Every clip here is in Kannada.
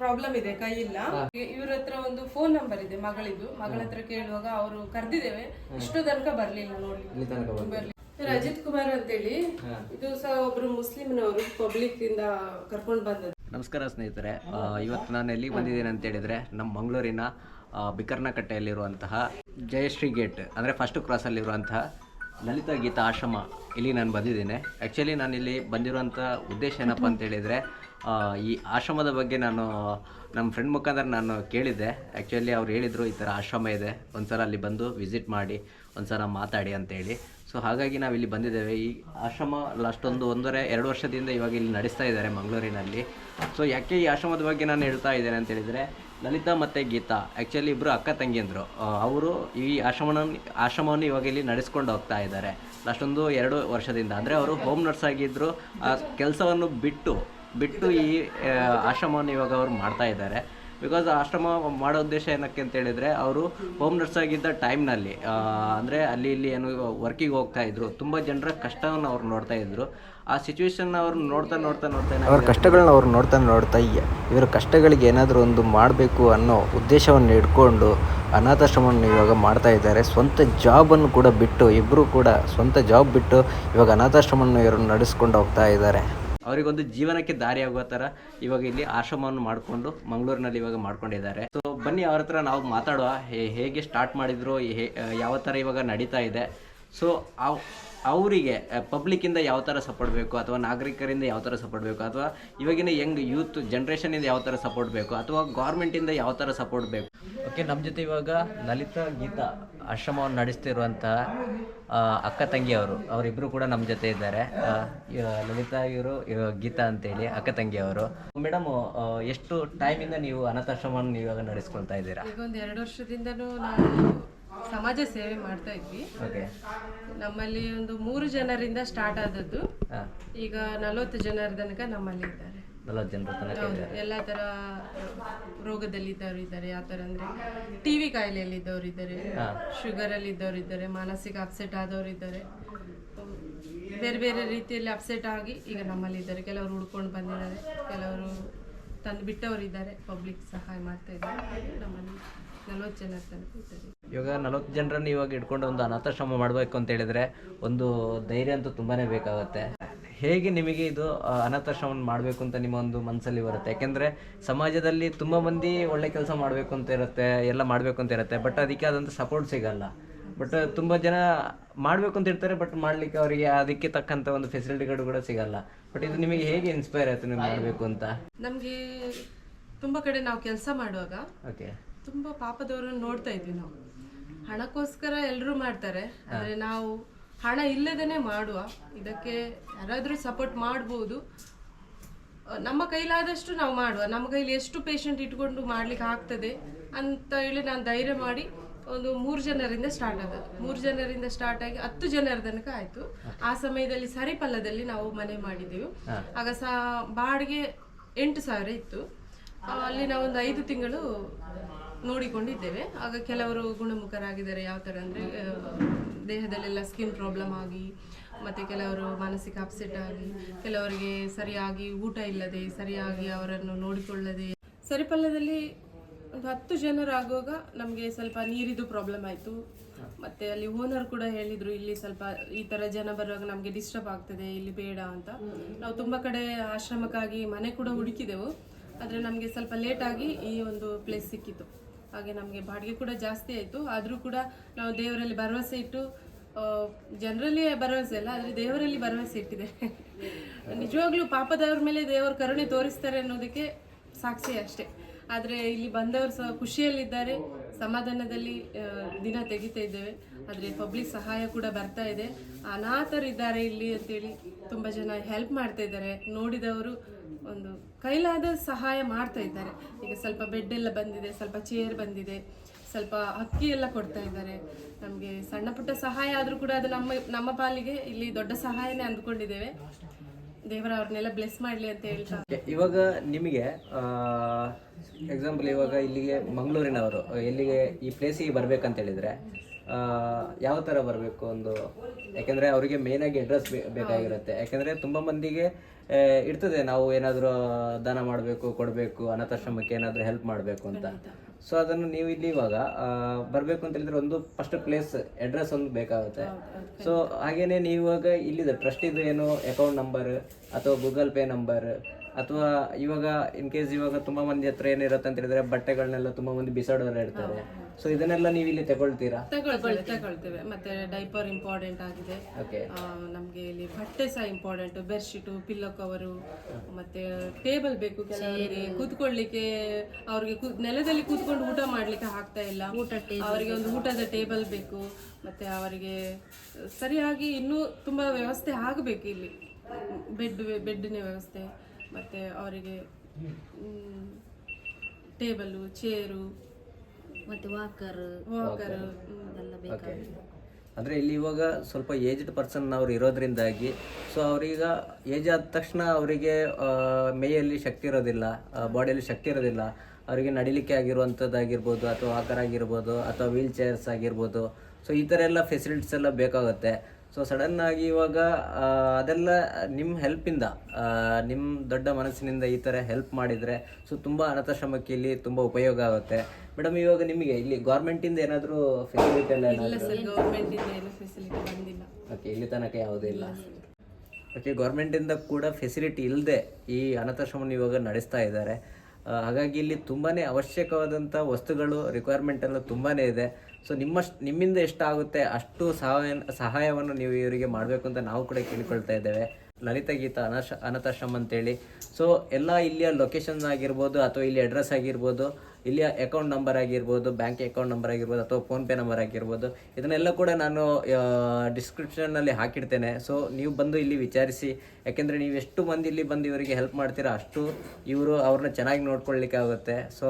ಪ್ರಾಬ್ಲಮ್ ಇದೆ ಕೈ ಇಲ್ಲ ಇವ್ರ ಹತ್ರ ಒಂದು ಫೋನ್ ನಂಬರ್ ಇದೆ ಮಗಳಿದು ಮಗಳ ಹತ್ರ ಕೇಳುವಾಗ ಅವರು ಕರೆದಿದ್ದೇವೆ. ಇಷ್ಟು ತನಕ ಬರ್ಲಿಲ್ಲ ನೋಡಿ ಇಲ್ಲಿ ತನಕ ಬಂದು ಬರ್ಲಿ. ಇವ್ರು ಅಜಿತ್ ಕುಮಾರ್ ಅಂತೇಳಿ. ಇದು ಸಹ ಒಬ್ರು ಮುಸ್ಲಿಮ್ನವರು ಪಬ್ಲಿಕ್ ಇಂದ ಕರ್ಕೊಂಡು ಬಂದದ್ದು. ನಮಸ್ಕಾರ ಸ್ನೇಹಿತರೆ. ಇವತ್ತು ನಾನು ಎಲ್ಲಿ ಬಂದಿದ್ದೇನೆ ಅಂತ ಹೇಳಿದ್ರೆ ನಮ್ಮ ಮಂಗಳೂರಿನ ಬಿಕರ್ನಕಟ್ಟೆಯಲ್ಲಿರುವಂತಹ ಜಯಶ್ರೀ ಗೇಟ್ ಅಂದರೆ ಫಸ್ಟ್ ಕ್ರಾಸಲ್ಲಿರುವಂತಹ ಲಲಿತಾ ಗೀತಾ ಆಶ್ರಮ. ಇಲ್ಲಿ ನಾನು ಬಂದಿದ್ದೇನೆ. ಆ್ಯಕ್ಚುಲಿ ನಾನು ಇಲ್ಲಿ ಬಂದಿರುವಂಥ ಉದ್ದೇಶ ಏನಪ್ಪ ಅಂತ ಹೇಳಿದರೆ ಈ ಆಶ್ರಮದ ಬಗ್ಗೆ ನಾನು, ನಮ್ಮ ಫ್ರೆಂಡ್ ಮುಖಾಂತರ ನಾನು ಕೇಳಿದ್ದೆ. ಆ್ಯಕ್ಚುಲಿ ಅವ್ರು ಹೇಳಿದರು ಈ ಥರ ಆಶ್ರಮ ಇದೆ, ಒಂದ್ಸಲ ಅಲ್ಲಿ ಬಂದು ವಿಸಿಟ್ ಮಾಡಿ, ಒಂದ್ಸಲ ಮಾತಾಡಿ ಅಂತೇಳಿ. ಸೊ ಹಾಗಾಗಿ ನಾವು ಇಲ್ಲಿ ಬಂದಿದ್ದೇವೆ. ಈ ಆಶ್ರಮ ಒಂದು ಒಂದೂವರೆ, ಎರಡು ವರ್ಷದಿಂದ ಇವಾಗ ಇಲ್ಲಿ ನಡೆಸ್ತಾ ಇದ್ದಾರೆ ಮಂಗಳೂರಿನಲ್ಲಿ. ಸೊ ಯಾಕೆ ಈ ಆಶ್ರಮದ ಬಗ್ಗೆ ನಾನು ಹೇಳ್ತಾ ಇದ್ದೇನೆ ಅಂತ ಹೇಳಿದರೆ, ಲಲಿತಾ ಮತ್ತು ಗೀತಾ ಆ್ಯಕ್ಚುಲಿ ಇಬ್ಬರು ಅಕ್ಕ ತಂಗಿಯಂದರು. ಅವರು ಈ ಆಶ್ರಮನ ಆಶ್ರಮವನ್ನು ಇವಾಗ ಇಲ್ಲಿ ನಡೆಸ್ಕೊಂಡು ಹೋಗ್ತಾ ಇದ್ದಾರೆ. ಅಷ್ಟೊಂದು ಒಂದು ಎರಡು ವರ್ಷದಿಂದ. ಅಂದರೆ ಅವರು ಹೋಮ್ ನರ್ಸ್ ಆಗಿದ್ದರು ಆ, ಕೆಲಸವನ್ನು ಬಿಟ್ಟು ಬಿಟ್ಟು ಈ ಆಶ್ರಮವನ್ನು ಇವಾಗ ಅವ್ರು ಮಾಡ್ತಾ ಇದ್ದಾರೆ. ಬಿಕಾಸ್ ಆಶ್ರಮ ಮಾಡೋ ಉದ್ದೇಶ ಏನಕ್ಕೆ ಅಂತ ಹೇಳಿದರೆ ಅವರು ಹೋಮ್ ನರ್ಸ್ ಆಗಿದ್ದ ಟೈಮ್ನಲ್ಲಿ ಅಂದರೆ ಅಲ್ಲಿ ಇಲ್ಲಿ ಏನು ವರ್ಕಿಗೆ ಹೋಗ್ತಾ ಇದ್ರು. ತುಂಬ ಜನರ ಕಷ್ಟವನ್ನು ಅವ್ರು ನೋಡ್ತಾ ಇದ್ರು. ಆ ಸಿಚುವೇಶನ್ ಅವ್ರು ನೋಡ್ತಾ ನೋಡ್ತಾ ನೋಡ್ತಾ ಅವ್ರ ಕಷ್ಟಗಳನ್ನ ಅವ್ರು ನೋಡ್ತಾ ನೋಡ್ತಾ ಇವರ ಕಷ್ಟಗಳಿಗೆ ಏನಾದರೂ ಒಂದು ಮಾಡಬೇಕು ಅನ್ನೋ ಉದ್ದೇಶವನ್ನು ಇಟ್ಕೊಂಡು ಅನಾಥಾಶ್ರಮವನ್ನು ಇವಾಗ ಮಾಡ್ತಾ ಇದ್ದಾರೆ. ಸ್ವಂತ ಜಾಬನ್ನು ಕೂಡ ಬಿಟ್ಟು ಇಬ್ಬರು ಕೂಡ ಸ್ವಂತ ಜಾಬ್ ಬಿಟ್ಟು ಇವಾಗ ಅನಾಥಾಶ್ರಮವನ್ನು ಇವರು ನಡೆಸ್ಕೊಂಡು ಹೋಗ್ತಾ ಇದ್ದಾರೆ. ಅವರಿಗೊಂದು ಜೀವನಕ್ಕೆ ದಾರಿ ಆಗುವ ಥರ ಇವಾಗ ಇಲ್ಲಿ ಆಶ್ರಮವನ್ನು ಮಾಡಿಕೊಂಡು ಮಂಗಳೂರಿನಲ್ಲಿ ಇವಾಗ ಮಾಡ್ಕೊಂಡಿದ್ದಾರೆ. ಸೊ ಬನ್ನಿ ಅವ್ರ ಹತ್ರ ನಾವು ಮಾತಾಡುವ ಹೇಗೆ ಸ್ಟಾರ್ಟ್ ಮಾಡಿದ್ರು ಯಾವ ಥರ ಇವಾಗ ನಡೀತಾ ಇದೆ. ಸೊ ಅವ್, ಅವರಿಗೆ ಪಬ್ಲಿಕ್ಕಿಂದ ಯಾವ ಥರ ಸಪೋರ್ಟ್ ಬೇಕು, ಅಥವಾ ನಾಗರಿಕರಿಂದ ಯಾವ ಥರ ಸಪೋರ್ಟ್ ಬೇಕು, ಅಥವಾ ಇವಾಗಿನ ಯಂಗ್ ಯೂತ್ ಜನ್ರೇಷನಿಂದ ಯಾವ ಥರ ಸಪೋರ್ಟ್ ಬೇಕು, ಅಥವಾ ಗೌರ್ಮೆಂಟಿಂದ ಯಾವ ಥರ ಸಪೋರ್ಟ್ ಬೇಕು? ಓಕೆ ನಮ್ಮ ಜೊತೆ ಇವಾಗ ಲಲಿತಾ ಗೀತಾ ಆಶ್ರಮವನ್ನು ನಡೆಸ್ತಿರುವಂತಹ ಅಕ್ಕ ತಂಗಿಯವರು ಅವರಿಬ್ಬರು ಕೂಡ ನಮ್ಮ ಜೊತೆ ಇದ್ದಾರೆ. ಲಲಿತಾ ಇವರು ಇವ ಗೀತಾ ಅಂತೇಳಿ ಅಕ್ಕ ತಂಗಿಯವರು ಮೇಡಮ್ ಎಷ್ಟು ಟೈಮಿಂದ ನೀವು ಅನಾಥಾಶ್ರಮವನ್ನು ಇವಾಗ ನಡೆಸ್ಕೊಳ್ತಾ ಇದ್ದೀರಾ? ಈಗ ಒಂದು ಎರಡು ವರ್ಷದಿಂದ ನಾವು ಸಮಾಜ ಸೇವೆ ಮಾಡ್ತಾ ಇದ್ವಿ. ಓಕೆ. ನಮ್ಮಲ್ಲಿ ಒಂದು ಮೂರು ಜನರಿಂದ ಸ್ಟಾರ್ಟ್ ಆದದ್ದು. ಈಗ ನಲವತ್ತು ಜನರ ತನಕ ನಮ್ಮಲ್ಲಿ ಇದ್ದಾರೆ. ಎಲ್ಲ ತರ ರೋಗದಲ್ಲಿ ಇದ್ದವರು ಇದ್ದಾರೆ. ಯಾವ ತರ ಅಂದ್ರೆ ಟಿವಿ ಕಾಯಿಲೆಯಲ್ಲಿ ಇದ್ದವರು ಇದ್ದಾರೆ. ಶುಗರ್ ಅಲ್ಲಿ ಇದ್ದವರು ಇದ್ದಾರೆ. ಮಾನಸಿಕ ಅಪ್ಸೆಟ್ ಆದವರು ಇದ್ದಾರೆ. ಬೇರೆ ಬೇರೆ ರೀತಿಯಲ್ಲಿ ಅಪ್ಸೆಟ್ ಆಗಿ ಈಗ ನಮ್ಮಲ್ಲಿ ಇದ್ದಾರೆ. ಕೆಲವರು ಹುಡ್ಕೊಂಡು ಬಂದಿದ್ದಾರೆ. ಕೆಲವರು ತಂದು ಬಿಟ್ಟವರು ಇದ್ದಾರೆ. ಪಬ್ಲಿಕ್ ಸಹಾಯ ಮಾಡ್ತಾ ಇದ್ದಾರೆ. ನಮ್ಮಲ್ಲಿ ನಲವತ್ತು ಜನ ತನಕ ಇದ್ದಾರೆ. ಇವಾಗ ನಲವತ್ತು ಜನರನ್ನು ಇವಾಗ ಇಟ್ಕೊಂಡು ಒಂದು ಅನಾಥಾಶ್ರಮ ಮಾಡಬೇಕು ಅಂತ ಹೇಳಿದ್ರೆ ಒಂದು ಧೈರ್ಯ ಅಂತೂ ತುಂಬಾನೇ ಬೇಕಾಗುತ್ತೆ. ಹೇಗೆ ನಿಮಗೆ ಇದು ಅನಾಥಾಶ್ರಮ ಅನಾಥಾಶ್ರಮವನ್ನು ಮಾಡಬೇಕು ಅಂತ ನಿಮ್ಮ ಒಂದು ಮನಸ್ಸಲ್ಲಿ ಬರುತ್ತೆ? ಯಾಕೆಂದರೆ ಸಮಾಜದಲ್ಲಿ ತುಂಬ ಮಂದಿ ಒಳ್ಳೆ ಕೆಲಸ ಮಾಡಬೇಕು ಅಂತ ಇರುತ್ತೆ ಎಲ್ಲ ಮಾಡಬೇಕು ಅಂತ ಇರುತ್ತೆ ಬಟ್ ಅದಕ್ಕೆ ಆದಂಥ ಸಪೋರ್ಟ್ ಸಿಗಲ್ಲ. ಬಟ್ ತುಂಬ ಜನ ಮಾಡಬೇಕು ಅಂತ ಇರ್ತಾರೆ ಬಟ್ ಮಾಡಲಿಕ್ಕೆ ಅವರಿಗೆ ಅದಕ್ಕೆ ತಕ್ಕಂಥ ಒಂದು ಫೆಸಿಲಿಟಿಗಳು ಕೂಡ ಸಿಗಲ್ಲ. ಬಟ್ ಇದು ನಿಮಗೆ ಹೇಗೆ ಇನ್ಸ್ಪೈರ್ ಆಯ್ತು ನೀವು ಮಾಡಬೇಕು ಅಂತ? ನಮಗೆ ತುಂಬ ಕಡೆ ನಾವು ಕೆಲಸ ಮಾಡುವಾಗ ಓಕೆ ತುಂಬ ಪಾಪದವರನ್ನು ನೋಡ್ತಾ ಇದ್ವಿ ನಾವು. ಹಣಕ್ಕೋಸ್ಕರ ಎಲ್ಲರೂ ಮಾಡ್ತಾರೆ ಆದರೆ ನಾವು ಹಣ ಇಲ್ಲದೇನೆ ಮಾಡುವ. ಇದಕ್ಕೆ ಯಾರಾದರೂ ಸಪೋರ್ಟ್ ಮಾಡ್ಬೋದು. ನಮ್ಮ ಕೈಲಾದಷ್ಟು ನಾವು ಮಾಡುವ. ನಮ್ಮ ಕೈಲಿ ಎಷ್ಟು ಪೇಷಂಟ್ ಇಟ್ಕೊಂಡು ಮಾಡ್ಲಿಕ್ಕೆ ಆಗ್ತದೆ ಅಂತ ಹೇಳಿ ನಾನು ಧೈರ್ಯ ಮಾಡಿ ಒಂದು ಮೂರು ಜನರಿಂದ ಸ್ಟಾರ್ಟ್ ಆಗೋದು ಮೂರು ಜನರಿಂದ ಸ್ಟಾರ್ಟ್ ಆಗಿ ಹತ್ತು ಜನರ ತನಕ ಆಯಿತು. ಆ ಸಮಯದಲ್ಲಿ ಸರಿಪಲ್ಲದಲ್ಲಿ ನಾವು ಮನೆ ಮಾಡಿದ್ದೆವು ಆಗ ಸಹ ಬಾಡಿಗೆ ಎಂಟು ಸಾವಿರ ಇತ್ತು. ಅಲ್ಲಿ ನಾವೊಂದು ಐದು ತಿಂಗಳು ನೋಡಿಕೊಂಡಿದ್ದೇವೆ. ಆಗ ಕೆಲವರು ಗುಣಮುಖರಾಗಿದ್ದಾರೆ. ಯಾವ ಥರ ಅಂದರೆ ದೇಹದಲ್ಲೆಲ್ಲ ಸ್ಕಿನ್ ಪ್ರಾಬ್ಲಮ್ ಆಗಿ, ಮತ್ತು ಕೆಲವರು ಮಾನಸಿಕ ಅಪ್ಸೆಟ್ ಆಗಿ, ಕೆಲವರಿಗೆ ಸರಿಯಾಗಿ ಊಟ ಇಲ್ಲದೆ, ಸರಿಯಾಗಿ ಅವರನ್ನು ನೋಡಿಕೊಳ್ಳದೆ. ಸರಿಪಲ್ಲದಲ್ಲಿ ಒಂದು ಹತ್ತು ಜನರಾಗುವಾಗ ನಮಗೆ ಸ್ವಲ್ಪ ನೀರಿದು ಪ್ರಾಬ್ಲಮ್ ಆಯಿತು. ಮತ್ತೆ ಅಲ್ಲಿ ಓನರ್ ಕೂಡ ಹೇಳಿದ್ರು, ಇಲ್ಲಿ ಸ್ವಲ್ಪ ಈ ತರ ಜನ ಬರುವಾಗ ನಮಗೆ ಡಿಸ್ಟರ್ಬ್ ಆಗ್ತದೆ, ಇಲ್ಲಿ ಬೇಡ ಅಂತ. ನಾವು ತುಂಬಾ ಕಡೆ ಆಶ್ರಮಕ್ಕಾಗಿ ಮನೆ ಕೂಡ ಹುಡುಕಿದೆವು. ಆದರೆ ನಮಗೆ ಸ್ವಲ್ಪ ಲೇಟ್ ಆಗಿ ಈ ಒಂದು ಪ್ಲೇಸ್ ಸಿಕ್ಕಿತು. ಹಾಗೆ ನಮಗೆ ಬಾಡಿಗೆ ಕೂಡ ಜಾಸ್ತಿ ಆಯಿತು. ಆದರೂ ಕೂಡ ನಾವು ದೇವರಲ್ಲಿ ಭರವಸೆ ಇಟ್ಟು ಜನರಲ್ಲಿ ಭರವಸೆ ಇಲ್ಲ ಆದರೆ ದೇವರಲ್ಲಿ ಭರವಸೆ ಇಟ್ಟಿದೆ. ನಿಜವಾಗ್ಲೂ ಪಾಪದವ್ರ ಮೇಲೆ ದೇವರು ಕರುಣೆ ತೋರಿಸ್ತಾರೆ ಅನ್ನೋದಕ್ಕೆ ಸಾಕ್ಷಿ ಅಷ್ಟೇ. ಆದರೆ ಇಲ್ಲಿ ಬಂದವರು ಸಹ ಖುಷಿಯಲ್ಲಿದ್ದಾರೆ. ಸಮಾಧಾನದಲ್ಲಿ ದಿನ ತೆಗಿತಾ ಇದ್ದೇವೆ. ಆದರೆ ಪಬ್ಲಿಕ್ ಸಹಾಯ ಕೂಡ ಬರ್ತಾ ಇದೆ. ಅನಾಥರಿದ್ದಾರೆ ಇಲ್ಲಿ ಅಂತೇಳಿ ತುಂಬ ಜನ ಹೆಲ್ಪ್ ಮಾಡ್ತಾ ಇದ್ದಾರೆ. ನೋಡಿದವರು ಒಂದು ಕೈಲಾದ ಸಹಾಯ ಮಾಡ್ತಾ ಇದ್ದಾರೆ. ಈಗ ಸ್ವಲ್ಪ ಬೆಡ್ ಎಲ್ಲ ಬಂದಿದೆ, ಸ್ವಲ್ಪ ಚೇರ್ ಬಂದಿದೆ, ಸ್ವಲ್ಪ ಅಕ್ಕಿ ಎಲ್ಲ ಕೊಡ್ತಾ ಇದ್ದಾರೆ. ನಮಗೆ ಸಣ್ಣ ಪುಟ್ಟ ಸಹಾಯ ಆದರೂ ಕೂಡ ಅದು ನಮ್ಮ ನಮ್ಮ ಪಾಲಿಗೆ ಇಲ್ಲಿ ದೊಡ್ಡ ಸಹಾಯನೇ ಅಂದ್ಕೊಂಡಿದ್ದೇವೆ. ದೇವರ ಅವ್ರನ್ನೆಲ್ಲ ಬ್ಲೆಸ್ ಮಾಡಲಿ ಅಂತ ಹೇಳ್ತಾ ಇವಾಗ ನಿಮಗೆ ಎಕ್ಸಾಂಪಲ್ ಇವಾಗ ಇಲ್ಲಿಗೆ ಮಂಗಳೂರಿನವರು, ಎಲ್ಲಿಗೆ ಈ ಪ್ಲೇಸಿಗೆ ಬರ್ಬೇಕಂತ ಹೇಳಿದ್ರೆ ಯಾವ ಥರ ಬರಬೇಕು ಒಂದು? ಯಾಕೆಂದರೆ ಅವರಿಗೆ ಮೇಯ್ನಾಗಿ ಅಡ್ರೆಸ್ ಬೇಕಾಗಿರುತ್ತೆ. ಯಾಕೆಂದರೆ ತುಂಬ ಮಂದಿಗೆ ಇರ್ತದೆ ನಾವು ಏನಾದರೂ ದಾನ ಮಾಡಬೇಕು ಕೊಡಬೇಕು ಅನಾಥಾಶ್ರಮಕ್ಕೆ ಏನಾದರೂ ಹೆಲ್ಪ್ ಮಾಡಬೇಕು ಅಂತ. ಸೊ ಅದನ್ನು ನೀವು ಇಲ್ಲಿ ಇವಾಗ ಬರಬೇಕು ಅಂತ ಹೇಳಿದ್ರೆ ಒಂದು ಫಸ್ಟ್ ಪ್ಲೇಸ್ ಅಡ್ರೆಸ್ ಒಂದು ಬೇಕಾಗುತ್ತೆ. ಸೊ ಹಾಗೇನೆ ನೀವು ಇವಾಗ ಇಲ್ಲಿದೆ ಟ್ರಸ್ಟಿದು ಏನು ಅಕೌಂಟ್ ನಂಬರ್ ಅಥವಾ ಗೂಗಲ್ ಪೇ ನಂಬರ್ ಅಥವಾ ಇವಾಗ ಇನ್ ಕೇಸ್ ಇವಾಗ ತುಂಬಾ ಮಂದಿ ಹತ್ರ ಏನಿರುತ್ತೆ ಅಂತ ಹೇಳಿದ್ರೆ ಬಟ್ಟೆಗಳನ್ನೆಲ್ಲ ತುಂಬಾ ಮಂದಿ ಬಿಸಾಡೋರು ಇರ್ತಾರೆ. ಸೊ ಇದನ್ನೆಲ್ಲ ನೀವು ಇಲ್ಲಿ ತಗೊಳ್ತೀರಾ? ತಗೊಳ್ತೇವೆ ತಗೊಳ್ತೇವೆ. ಮತ್ತೆ ಡೈಪರ್ ಇಂಪಾರ್ಟೆಂಟ್ ಆಗಿದೆ. ನಮ್ಗೆ ಇಲ್ಲಿ ಬಟ್ಟೆ ಸಹ ಇಂಪಾರ್ಟೆಂಟ್ ಬೆಡ್ಶೀಟು ಪಿಲ್ಲೋ ಕವರು ಮತ್ತೆ ಟೇಬಲ್ ಬೇಕು ಕೆಲವರಿಗೆ ಕೂತ್ಕೊಳ್ಳಿಕ್ಕೆ ಅವ್ರಿಗೆ ನೆಲದಲ್ಲಿ ಕೂತ್ಕೊಂಡು ಊಟ ಮಾಡ್ಲಿಕ್ಕೆ ಆಗ್ತಾ ಇಲ್ಲ. ಅವರಿಗೆ ಒಂದು ಊಟದ ಟೇಬಲ್ ಬೇಕು. ಮತ್ತೆ ಅವರಿಗೆ ಸರಿಯಾಗಿ ಇನ್ನೂ ತುಂಬಾ ವ್ಯವಸ್ಥೆ ಆಗಬೇಕು ಇಲ್ಲಿ. ಬೆಡ್ ಬೆಡ್ಡಿನ ವ್ಯವಸ್ಥೆ. ಮತ್ತೆ ಅವರಿಗೆ ಟೇಬಲು ಚೇರು ಮತ್ತು ವಾಕರ್ ವಾಕರ್ ಅಂದರೆ ಇಲ್ಲಿ ಇವಾಗ ಸ್ವಲ್ಪ ಏಜ್ಡ್ ಪರ್ಸನ್ ಅವ್ರು ಇರೋದ್ರಿಂದಾಗಿ ಸೊ ಅವ್ರೀಗ ಏಜ್ ಆದ ತಕ್ಷಣ ಅವರಿಗೆ ಮೈಯಲ್ಲಿ ಶಕ್ತಿ ಇರೋದಿಲ್ಲ ಬಾಡಿಯಲ್ಲಿ ಶಕ್ತಿ ಇರೋದಿಲ್ಲ. ಅವರಿಗೆ ನಡಿಲಿಕ್ಕೆ ಆಗಿರುವಂಥದ್ದಾಗಿರ್ಬೋದು ಅಥವಾ ವಾಕರ್ ಆಗಿರ್ಬೋದು ಅಥವಾ ವೀಲ್ ಚೇರ್ಸ್ ಆಗಿರ್ಬೋದು. ಸೊ ಈ ಥರ ಎಲ್ಲ ಫೆಸಿಲಿಟೀಸ್ ಎಲ್ಲ ಬೇಕಾಗುತ್ತೆ. ಸೊ ಸಡನ್ ಆಗಿ ಇವಾಗ ಅದೆಲ್ಲ ನಿಮ್ಮ ಹೆಲ್ಪಿಂದ ನಿಮ್ಮ ದೊಡ್ಡ ಮನಸ್ಸಿನಿಂದ ಈ ಥರ ಹೆಲ್ಪ್ ಮಾಡಿದರೆ ಸೊ ತುಂಬ ಅನಾಥಾಶ್ರಮಕ್ಕೆ ಇಲ್ಲಿ ತುಂಬ ಉಪಯೋಗ ಆಗುತ್ತೆ. ಮೇಡಮ್ ಇವಾಗ ನಿಮಗೆ ಇಲ್ಲಿ ಗೌರ್ಮೆಂಟಿಂದ ಏನಾದರೂ ಫೆಸಿಲಿಟಿ ಎಲ್ಲ ಓಕೆ ಇಲ್ಲಿ ತನಕ ಯಾವುದೂ ಇಲ್ಲ. ಓಕೆ ಗೌರ್ಮೆಂಟಿಂದ ಕೂಡ ಫೆಸಿಲಿಟಿ ಇಲ್ಲದೆ ಈ ಅನಾಥಾಶ್ರಮವನ್ನು ಇವಾಗ ನಡೆಸ್ತಾ ಇದ್ದಾರೆ. ಹಾಗಾಗಿ ಇಲ್ಲಿ ತುಂಬಾ ಅವಶ್ಯಕವಾದಂಥ ವಸ್ತುಗಳು ರಿಕ್ವೈರ್ಮೆಂಟ್ ಎಲ್ಲ ತುಂಬಾ ಇದೆ. ಸೊ ನಿಮ್ಮ ನಿಮ್ಮಿಂದ ಎಷ್ಟಾಗುತ್ತೆ ಅಷ್ಟು ಸಹಾಯ ಸಹಾಯವನ್ನು ನೀವು ಇವರಿಗೆ ಮಾಡಬೇಕು ಅಂತ ನಾವು ಕೂಡ ಕೇಳಿಕೊಳ್ತಾ ಇದ್ದೇವೆ. ಲಲಿತ ಗೀತ, ಅನಾಶ, ಅನಾಥಾಶ್ರಮ ಅಂತೇಳಿ. ಸೊ ಎಲ್ಲ ಇಲ್ಲಿಯ ಲೊಕೇಶನ್ ಆಗಿರ್ಬೋದು ಅಥವಾ ಇಲ್ಲಿ ಅಡ್ರೆಸ್ ಆಗಿರ್ಬೋದು, ಇಲ್ಲಿಯ ಅಕೌಂಟ್ ನಂಬರ್ ಆಗಿರ್ಬೋದು ಬ್ಯಾಂಕ್ ಅಕೌಂಟ್ ನಂಬರ್ ಆಗಿರ್ಬೋದು ಅಥವಾ ಫೋನ್ಪೇ ನಂಬರ್ ಆಗಿರ್ಬೋದು, ಇದನ್ನೆಲ್ಲ ಕೂಡ ನಾನು ಡಿಸ್ಕ್ರಿಪ್ಷನ್ನಲ್ಲಿ ಹಾಕಿಡ್ತೇನೆ. ಸೊ ನೀವು ಬಂದು ಇಲ್ಲಿ ವಿಚಾರಿಸಿ, ಯಾಕೆಂದರೆ ನೀವು ಎಷ್ಟು ಮಂದಿ ಇಲ್ಲಿ ಬಂದು ಇವರಿಗೆ ಹೆಲ್ಪ್ ಮಾಡ್ತೀರಾ ಅಷ್ಟು ಇವರು ಅವ್ರನ್ನ ಚೆನ್ನಾಗಿ ನೋಡ್ಕೊಳ್ಳಿಕ್ಕೆ ಆಗುತ್ತೆ ಸೊ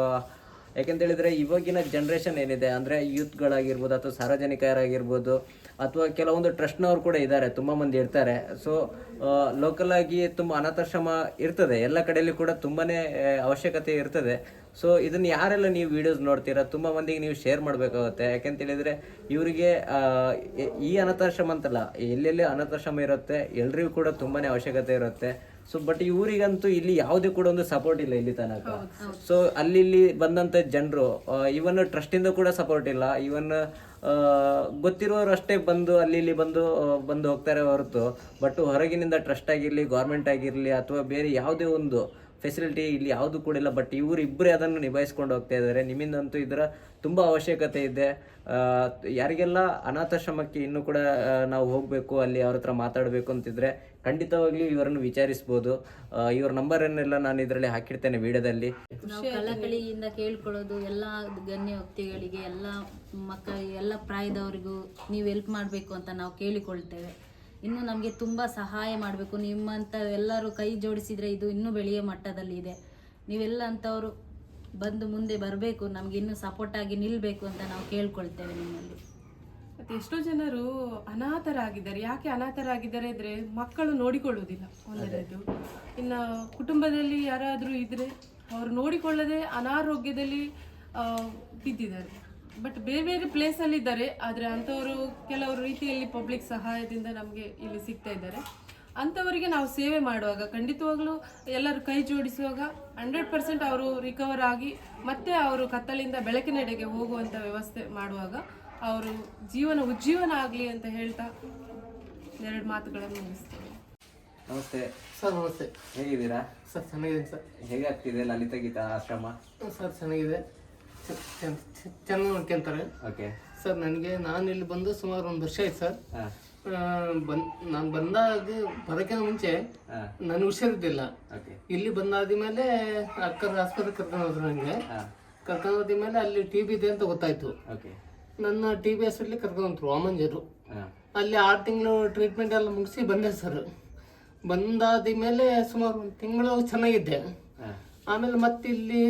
ಯಾಕೆಂತೇಳಿದರೆ ಇವಾಗಿನ ಜನ್ರೇಷನ್ ಏನಿದೆ, ಅಂದರೆ ಯೂತ್ಗಳಾಗಿರ್ಬೋದು ಅಥವಾ ಸಾರ್ವಜನಿಕರಾಗಿರ್ಬೋದು ಅಥವಾ ಕೆಲವೊಂದು ಟ್ರಸ್ಟ್ನವರು ಕೂಡ ಇದ್ದಾರೆ, ತುಂಬ ಮಂದಿ ಇರ್ತಾರೆ. ಸೊ ಲೋಕಲ್ ಆಗಿ ತುಂಬ ಅನಾಥಾಶ್ರಮ ಇರ್ತದೆ, ಎಲ್ಲ ಕಡೆಯಲ್ಲಿ ಕೂಡ ತುಂಬಾ ಅವಶ್ಯಕತೆ ಇರ್ತದೆ. ಸೊ ಇದನ್ನು ಯಾರೆಲ್ಲ ನೀವು ವಿಡಿಯೋಸ್ ನೋಡ್ತೀರಾ? ತುಂಬ ಮಂದಿಗೆ ನೀವು ಶೇರ್ ಮಾಡಬೇಕಾಗುತ್ತೆ. ಯಾಕೆಂತ ಹೇಳಿದ್ರೆ ಇವರಿಗೆ ಈ ಅನಾಥಾಶ್ರಮ ಅಂತಲ್ಲ, ಎಲ್ಲೆಲ್ಲಿ ಅನಾಥಾಶ್ರಮ ಇರುತ್ತೆ, ಎಲ್ರಿಗೂ ಕೂಡ ತುಂಬಾನೇ ಅವಶ್ಯಕತೆ ಇರುತ್ತೆ. ಸೊ ಬಟ್ ಇವರಿಗಂತೂ ಇಲ್ಲಿ ಯಾವುದೇ ಕೂಡ ಒಂದು ಸಪೋರ್ಟ್ ಇಲ್ಲ ಇಲ್ಲಿ ತನಕ. ಸೊ ಅಲ್ಲಿ ಇಲ್ಲಿ ಬಂದಂತ ಜನರು ಇವನ್ ಟ್ರಸ್ಟಿಂದ ಕೂಡ ಸಪೋರ್ಟ್ ಇಲ್ಲ. ಇವನ್ ಗೊತ್ತಿರೋರು ಅಷ್ಟೇ ಬಂದು ಅಲ್ಲಿ ಇಲ್ಲಿ ಬಂದು ಬಂದು ಹೋಗ್ತಾರೆ ಹೊರತು. ಬಟ್ ಹೊರಗಿನಿಂದ ಟ್ರಸ್ಟ್ ಆಗಿರಲಿ ಗೌರ್ಮೆಂಟ್ ಆಗಿರಲಿ ಅಥವಾ ಬೇರೆ ಯಾವುದೇ ಒಂದು ಫೆಸಿಲಿಟಿ ಇಲ್ಲಿ ಯಾವುದು ಕೂಡ ಇಲ್ಲ. ಬಟ್ ಇವರು ಇಬ್ಬರೇ ಅದನ್ನು ನಿಭಾಯಿಸ್ಕೊಂಡು ಹೋಗ್ತಾ ಇದ್ದಾರೆ. ನಿಮ್ಮಿಂದಂತೂ ಇದರ ತುಂಬ ಅವಶ್ಯಕತೆ ಇದೆ. ಯಾರಿಗೆಲ್ಲ ಅನಾಥಾಶ್ರಮಕ್ಕೆ ಇನ್ನೂ ಕೂಡ ನಾವು ಹೋಗಬೇಕು ಅಲ್ಲಿ ಅವ್ರ ಹತ್ರ ಮಾತಾಡಬೇಕು ಅಂತಿದ್ರೆ ಖಂಡಿತವಾಗ್ಲೂ ಇವರನ್ನು ವಿಚಾರಿಸ್ಬೋದು. ಇವ್ರ ನಂಬರನ್ನೆಲ್ಲ ನಾನು ಇದರಲ್ಲಿ ಹಾಕಿರ್ತೇನೆ ವಿಡಿಯೋದಲ್ಲಿ. ಕಳಕಳಿಯಿಂದ ಕೇಳ್ಕೊಳ್ಳೋದು ಎಲ್ಲ ಗಣ್ಯ ವ್ಯಕ್ತಿಗಳಿಗೆ ಎಲ್ಲ ಮಕ್ಕಳಿಗೆ, ಎಲ್ಲ ಪ್ರಾಯದವರಿಗೂ ನೀವು ಹೆಲ್ಪ್ ಮಾಡಬೇಕು ಅಂತ ನಾವು ಕೇಳಿಕೊಳ್ತೇವೆ. ಇನ್ನು ನಮಗೆ ತುಂಬ ಸಹಾಯ ಮಾಡಬೇಕು. ನಿಮ್ಮಂಥ ಎಲ್ಲರೂ ಕೈ ಜೋಡಿಸಿದ್ರೆ ಇದು ಇನ್ನೂ ಬೆಳೆಯೋ ಮಟ್ಟದಲ್ಲಿ ಇದೆ. ನೀವೆಲ್ಲ ಅಂಥವರು ಬಂದು ಮುಂದೆ ಬರಬೇಕು. ನಮಗೆ ಇನ್ನೂ ಸಪೋರ್ಟ್ ಆಗಿ ನಿಲ್ಲಬೇಕು ಅಂತ ನಾವು ಕೇಳ್ಕೊಳ್ತೇವೆ ನಿಮ್ಮಲ್ಲಿ. ಮತ್ತೆ ಎಷ್ಟೋ ಜನರು ಅನಾಥರಾಗಿದ್ದಾರೆ. ಯಾಕೆ ಅನಾಥರಾಗಿದ್ದಾರೆ ಇದ್ರೆ ಮಕ್ಕಳು ನೋಡಿಕೊಳ್ಳುವುದಿಲ್ಲ ಒಂದನೇದು. ಇನ್ನು ಕುಟುಂಬದಲ್ಲಿ ಯಾರಾದರೂ ಇದ್ರೆ ಅವರು ನೋಡಿಕೊಳ್ಳದೆ ಅನಾರೋಗ್ಯದಲ್ಲಿ ಬಿದ್ದಿದ್ದಾರೆ. ಬಟ್ ಬೇರೆ ಬೇರೆ ಪ್ಲೇಸಲ್ಲಿ ಇದ್ದಾರೆ. ಆದರೆ ಅಂಥವರು ಕೆಲವರು ರೀತಿಯಲ್ಲಿ ಪಬ್ಲಿಕ್ ಸಹಾಯದಿಂದ ನಮಗೆ ಇಲ್ಲಿ ಸಿಗ್ತಾ ಇದ್ದಾರೆ. ಅಂಥವರಿಗೆ ನಾವು ಸೇವೆ ಮಾಡುವಾಗ, ಖಂಡಿತವಾಗ್ಲೂ ಎಲ್ಲರೂ ಕೈ ಜೋಡಿಸುವಾಗ ಹಂಡ್ರೆಡ್ ಪರ್ಸೆಂಟ್ ಅವರು ರಿಕವರ್ ಆಗಿ ಮತ್ತೆ ಅವರು ಕತ್ತಲಿಂದ ಬೆಳಕಿನೆಡೆಗೆ ಹೋಗುವಂಥ ವ್ಯವಸ್ಥೆ ಮಾಡುವಾಗ ಅವರು ಜೀವನ ಉಜ್ಜೀವನ ಆಗಲಿ ಅಂತ ಹೇಳ್ತಾ ಎರಡು ಮಾತುಗಳನ್ನು ಮುಗಿಸ್ತೇವೆ ನಮಸ್ತೆ. ಸರ್ ನಮಸ್ತೆ. ಹೇಗಿದ್ದೀರಾ? ಸರ್ ಚೆನ್ನಾಗಿದೆ ಸರ್. ಹೇಗಾಗ್ತಿದೆ ಲಲಿತ ಗೀತಾ ಆಶ್ರಮ? ಸರ್ ಚೆನ್ನಾಗಿದೆ. ಚ- ಚ- ಚ- ಚೆನ್ನಾಗಿ ನೋಡ್ಕೊಂತಾರೆ. ಓಕೆ. ಸರ್ ನನಗೆ ನಾನು ಇಲ್ಲಿ ಬಂದು ಸುಮಾರು ಒಂದು ವರ್ಷ ಆಯ್ತು ಸರ್. ಬಂದ್ ನಾನು ಬಂದಾಗ ಬರೋಕ್ಕಿಂತ ಮುಂಚೆ ನಾನು ಹುಷಾರಿದ್ದಿಲ್ಲ ಓಕೆ. ಇಲ್ಲಿ ಬಂದಾದ್ಮೇಲೆ ಅಕ್ಕರ ಆಸ್ಪತ್ರೆ ಕರ್ಕೊಂಡು ಹೋದ್ರು ನನಗೆ. ಕರ್ಕೊಂಡು ಹೋದ್ಮೇಲೆ ಅಲ್ಲಿ ಟಿ ಬಿ ಇದೆ ಅಂತ ಗೊತ್ತಾಯ್ತು. ಓಕೆ. ನನ್ನ ಟಿ ಬಿ ಹಾಸ್ಪಿಟ್ಲಿಗೆ ಕರ್ಕೊಂಡ್ರು ಅಮ್ಮಂಜರು ವಾಮಂಜರು ಅಲ್ಲಿ ಆರು ತಿಂಗಳು ಟ್ರೀಟ್ಮೆಂಟ್ ಎಲ್ಲ ಮುಗಿಸಿ ಬಂದೆ ಸರ್ ಬಂದಾದ ಮೇಲೆ ಸುಮಾರು ಒಂದು ತಿಂಗಳು ಚೆನ್ನಾಗಿದ್ದೆ. ಆಮೇಲೆ ಮತ್ತೆ ಇಲ್ಲಿ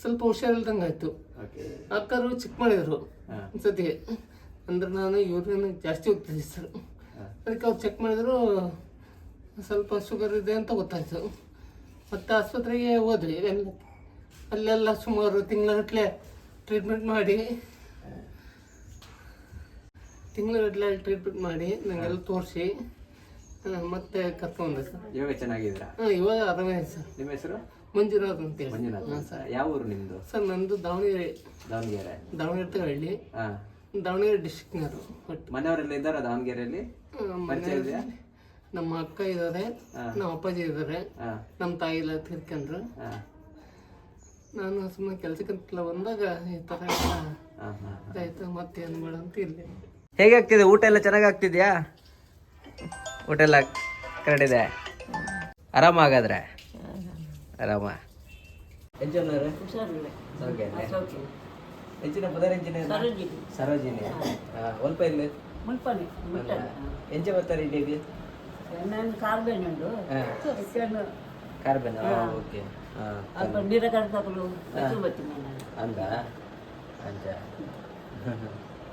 ಸ್ವಲ್ಪ ಹುಷಾರಿಲ್ದಂಗೆ ಆಯಿತು ಅಕ್ಕರು ಚೆಕ್ ಮಾಡಿದ್ರು ಒಂದ್ಸತಿ ಸತಿ ಅಂದ್ರೆ ನಾನು ಯೂರಿನ್ ಜಾಸ್ತಿ ಹೋಗ್ತಿದ್ದೆ ಸರ್ ಅದಕ್ಕೆ ಅವ್ರು ಚೆಕ್ ಮಾಡಿದ್ರು ಸ್ವಲ್ಪ ಶುಗರ್ ಇದೆ ಅಂತ ಗೊತ್ತಾಯಿತು. ಮತ್ತೆ ಆಸ್ಪತ್ರೆಗೆ ಹೋದ್ವಿ ಅಲ್ಲೆಲ್ಲ ಸುಮಾರು ತಿಂಗಳಗಟ್ಟಲೆ ಟ್ರೀಟ್ಮೆಂಟ್ ಮಾಡಿ. ತಿಂಗಳಗಟ್ಟಲೆ ಟ್ರೀಟ್ಮೆಂಟ್ ಮಾಡಿ ನನಗೆಲ್ಲ ತೋರಿಸಿ. ಮತ್ತೆ ಕರ್ಕೊಂಡೆ ಸರ್. ಇವಾಗ ಚೆನ್ನಾಗಿದ್ದೀರಾ? ಹಾಂ ಇವಾಗ ಆರಾಮೇ ಸರ್. ನಿಮ್ಮ ಹೆಸರು? ಮಂಜುನಾಥ್ ಅಂತೇಳಿ ಮಂಜುನಾಥ್. ಸರ್. ಯಾವ ಊರು ನಿಮ್ಮದು ಸರ್ ನಂದು ದಾವಣಗೆರೆ. ದಾವಣಗೆರೆ. ದಾವಣಗೆರೆ ಹಳ್ಳಿ. ಹಾಂ. ದಾವಣಗೆರೆ ಡಿಸ್ಟಿಕ್ನವರು ಒಟ್ಟು. ಮನೆಯವರೆಲ್ಲ ಇದ್ದಾರೆ ದಾವಣಗೆರೆಯಲ್ಲಿ? ಪರಿಚಯ ಇದೆಯಾ? ನಮ್ಮ ಅಕ್ಕ ಇದ್ದಾರೆ. ನಮ್ಮ ಅಪ್ಪಾಜಿ ಇದ್ದಾರೆ. ನಮ್ಮ ತಾಯಿ ಎಲ್ಲ ತೀರ್ಕೊಂಡ್ರು. ನಾನು ಸುಮ್ಮನೆ ಕೆಲಸಕ್ಕಂತೆಲ್ಲ ಬಂದಾಗ ಈ ಥರ ಆಯ್ತು ಮತ್ತೆ ಏನು ಮಾಡಂತ ಇಲ್ಲಿ. ಹೇಗೆ ಆಗ್ತಿದೆ ಊಟ ಎಲ್ಲ ಚೆನ್ನಾಗಿ ಆಗ್ತಿದ್ಯಾ ಊಟ ಎಲ್ಲ ಕರೆಕ್ಟ್ ಇದೆ ಆರಾಮ ಹಾಗಾದ್ರೆ? ಆರಾಮ. ಎಂಚಿನ ಪದರ್ ಎಂಜಿನಿಯರ್? ಸರೋಜಿನಿ. ಒಲ್ಪ ಇಲ್ಲಿ ಎಂಚ ಬರ್ತಾರೆ ನಾನು ಕಾರ್ಬೇನ್? ಓಕೆ. ಅಂದ? ಅಂಚ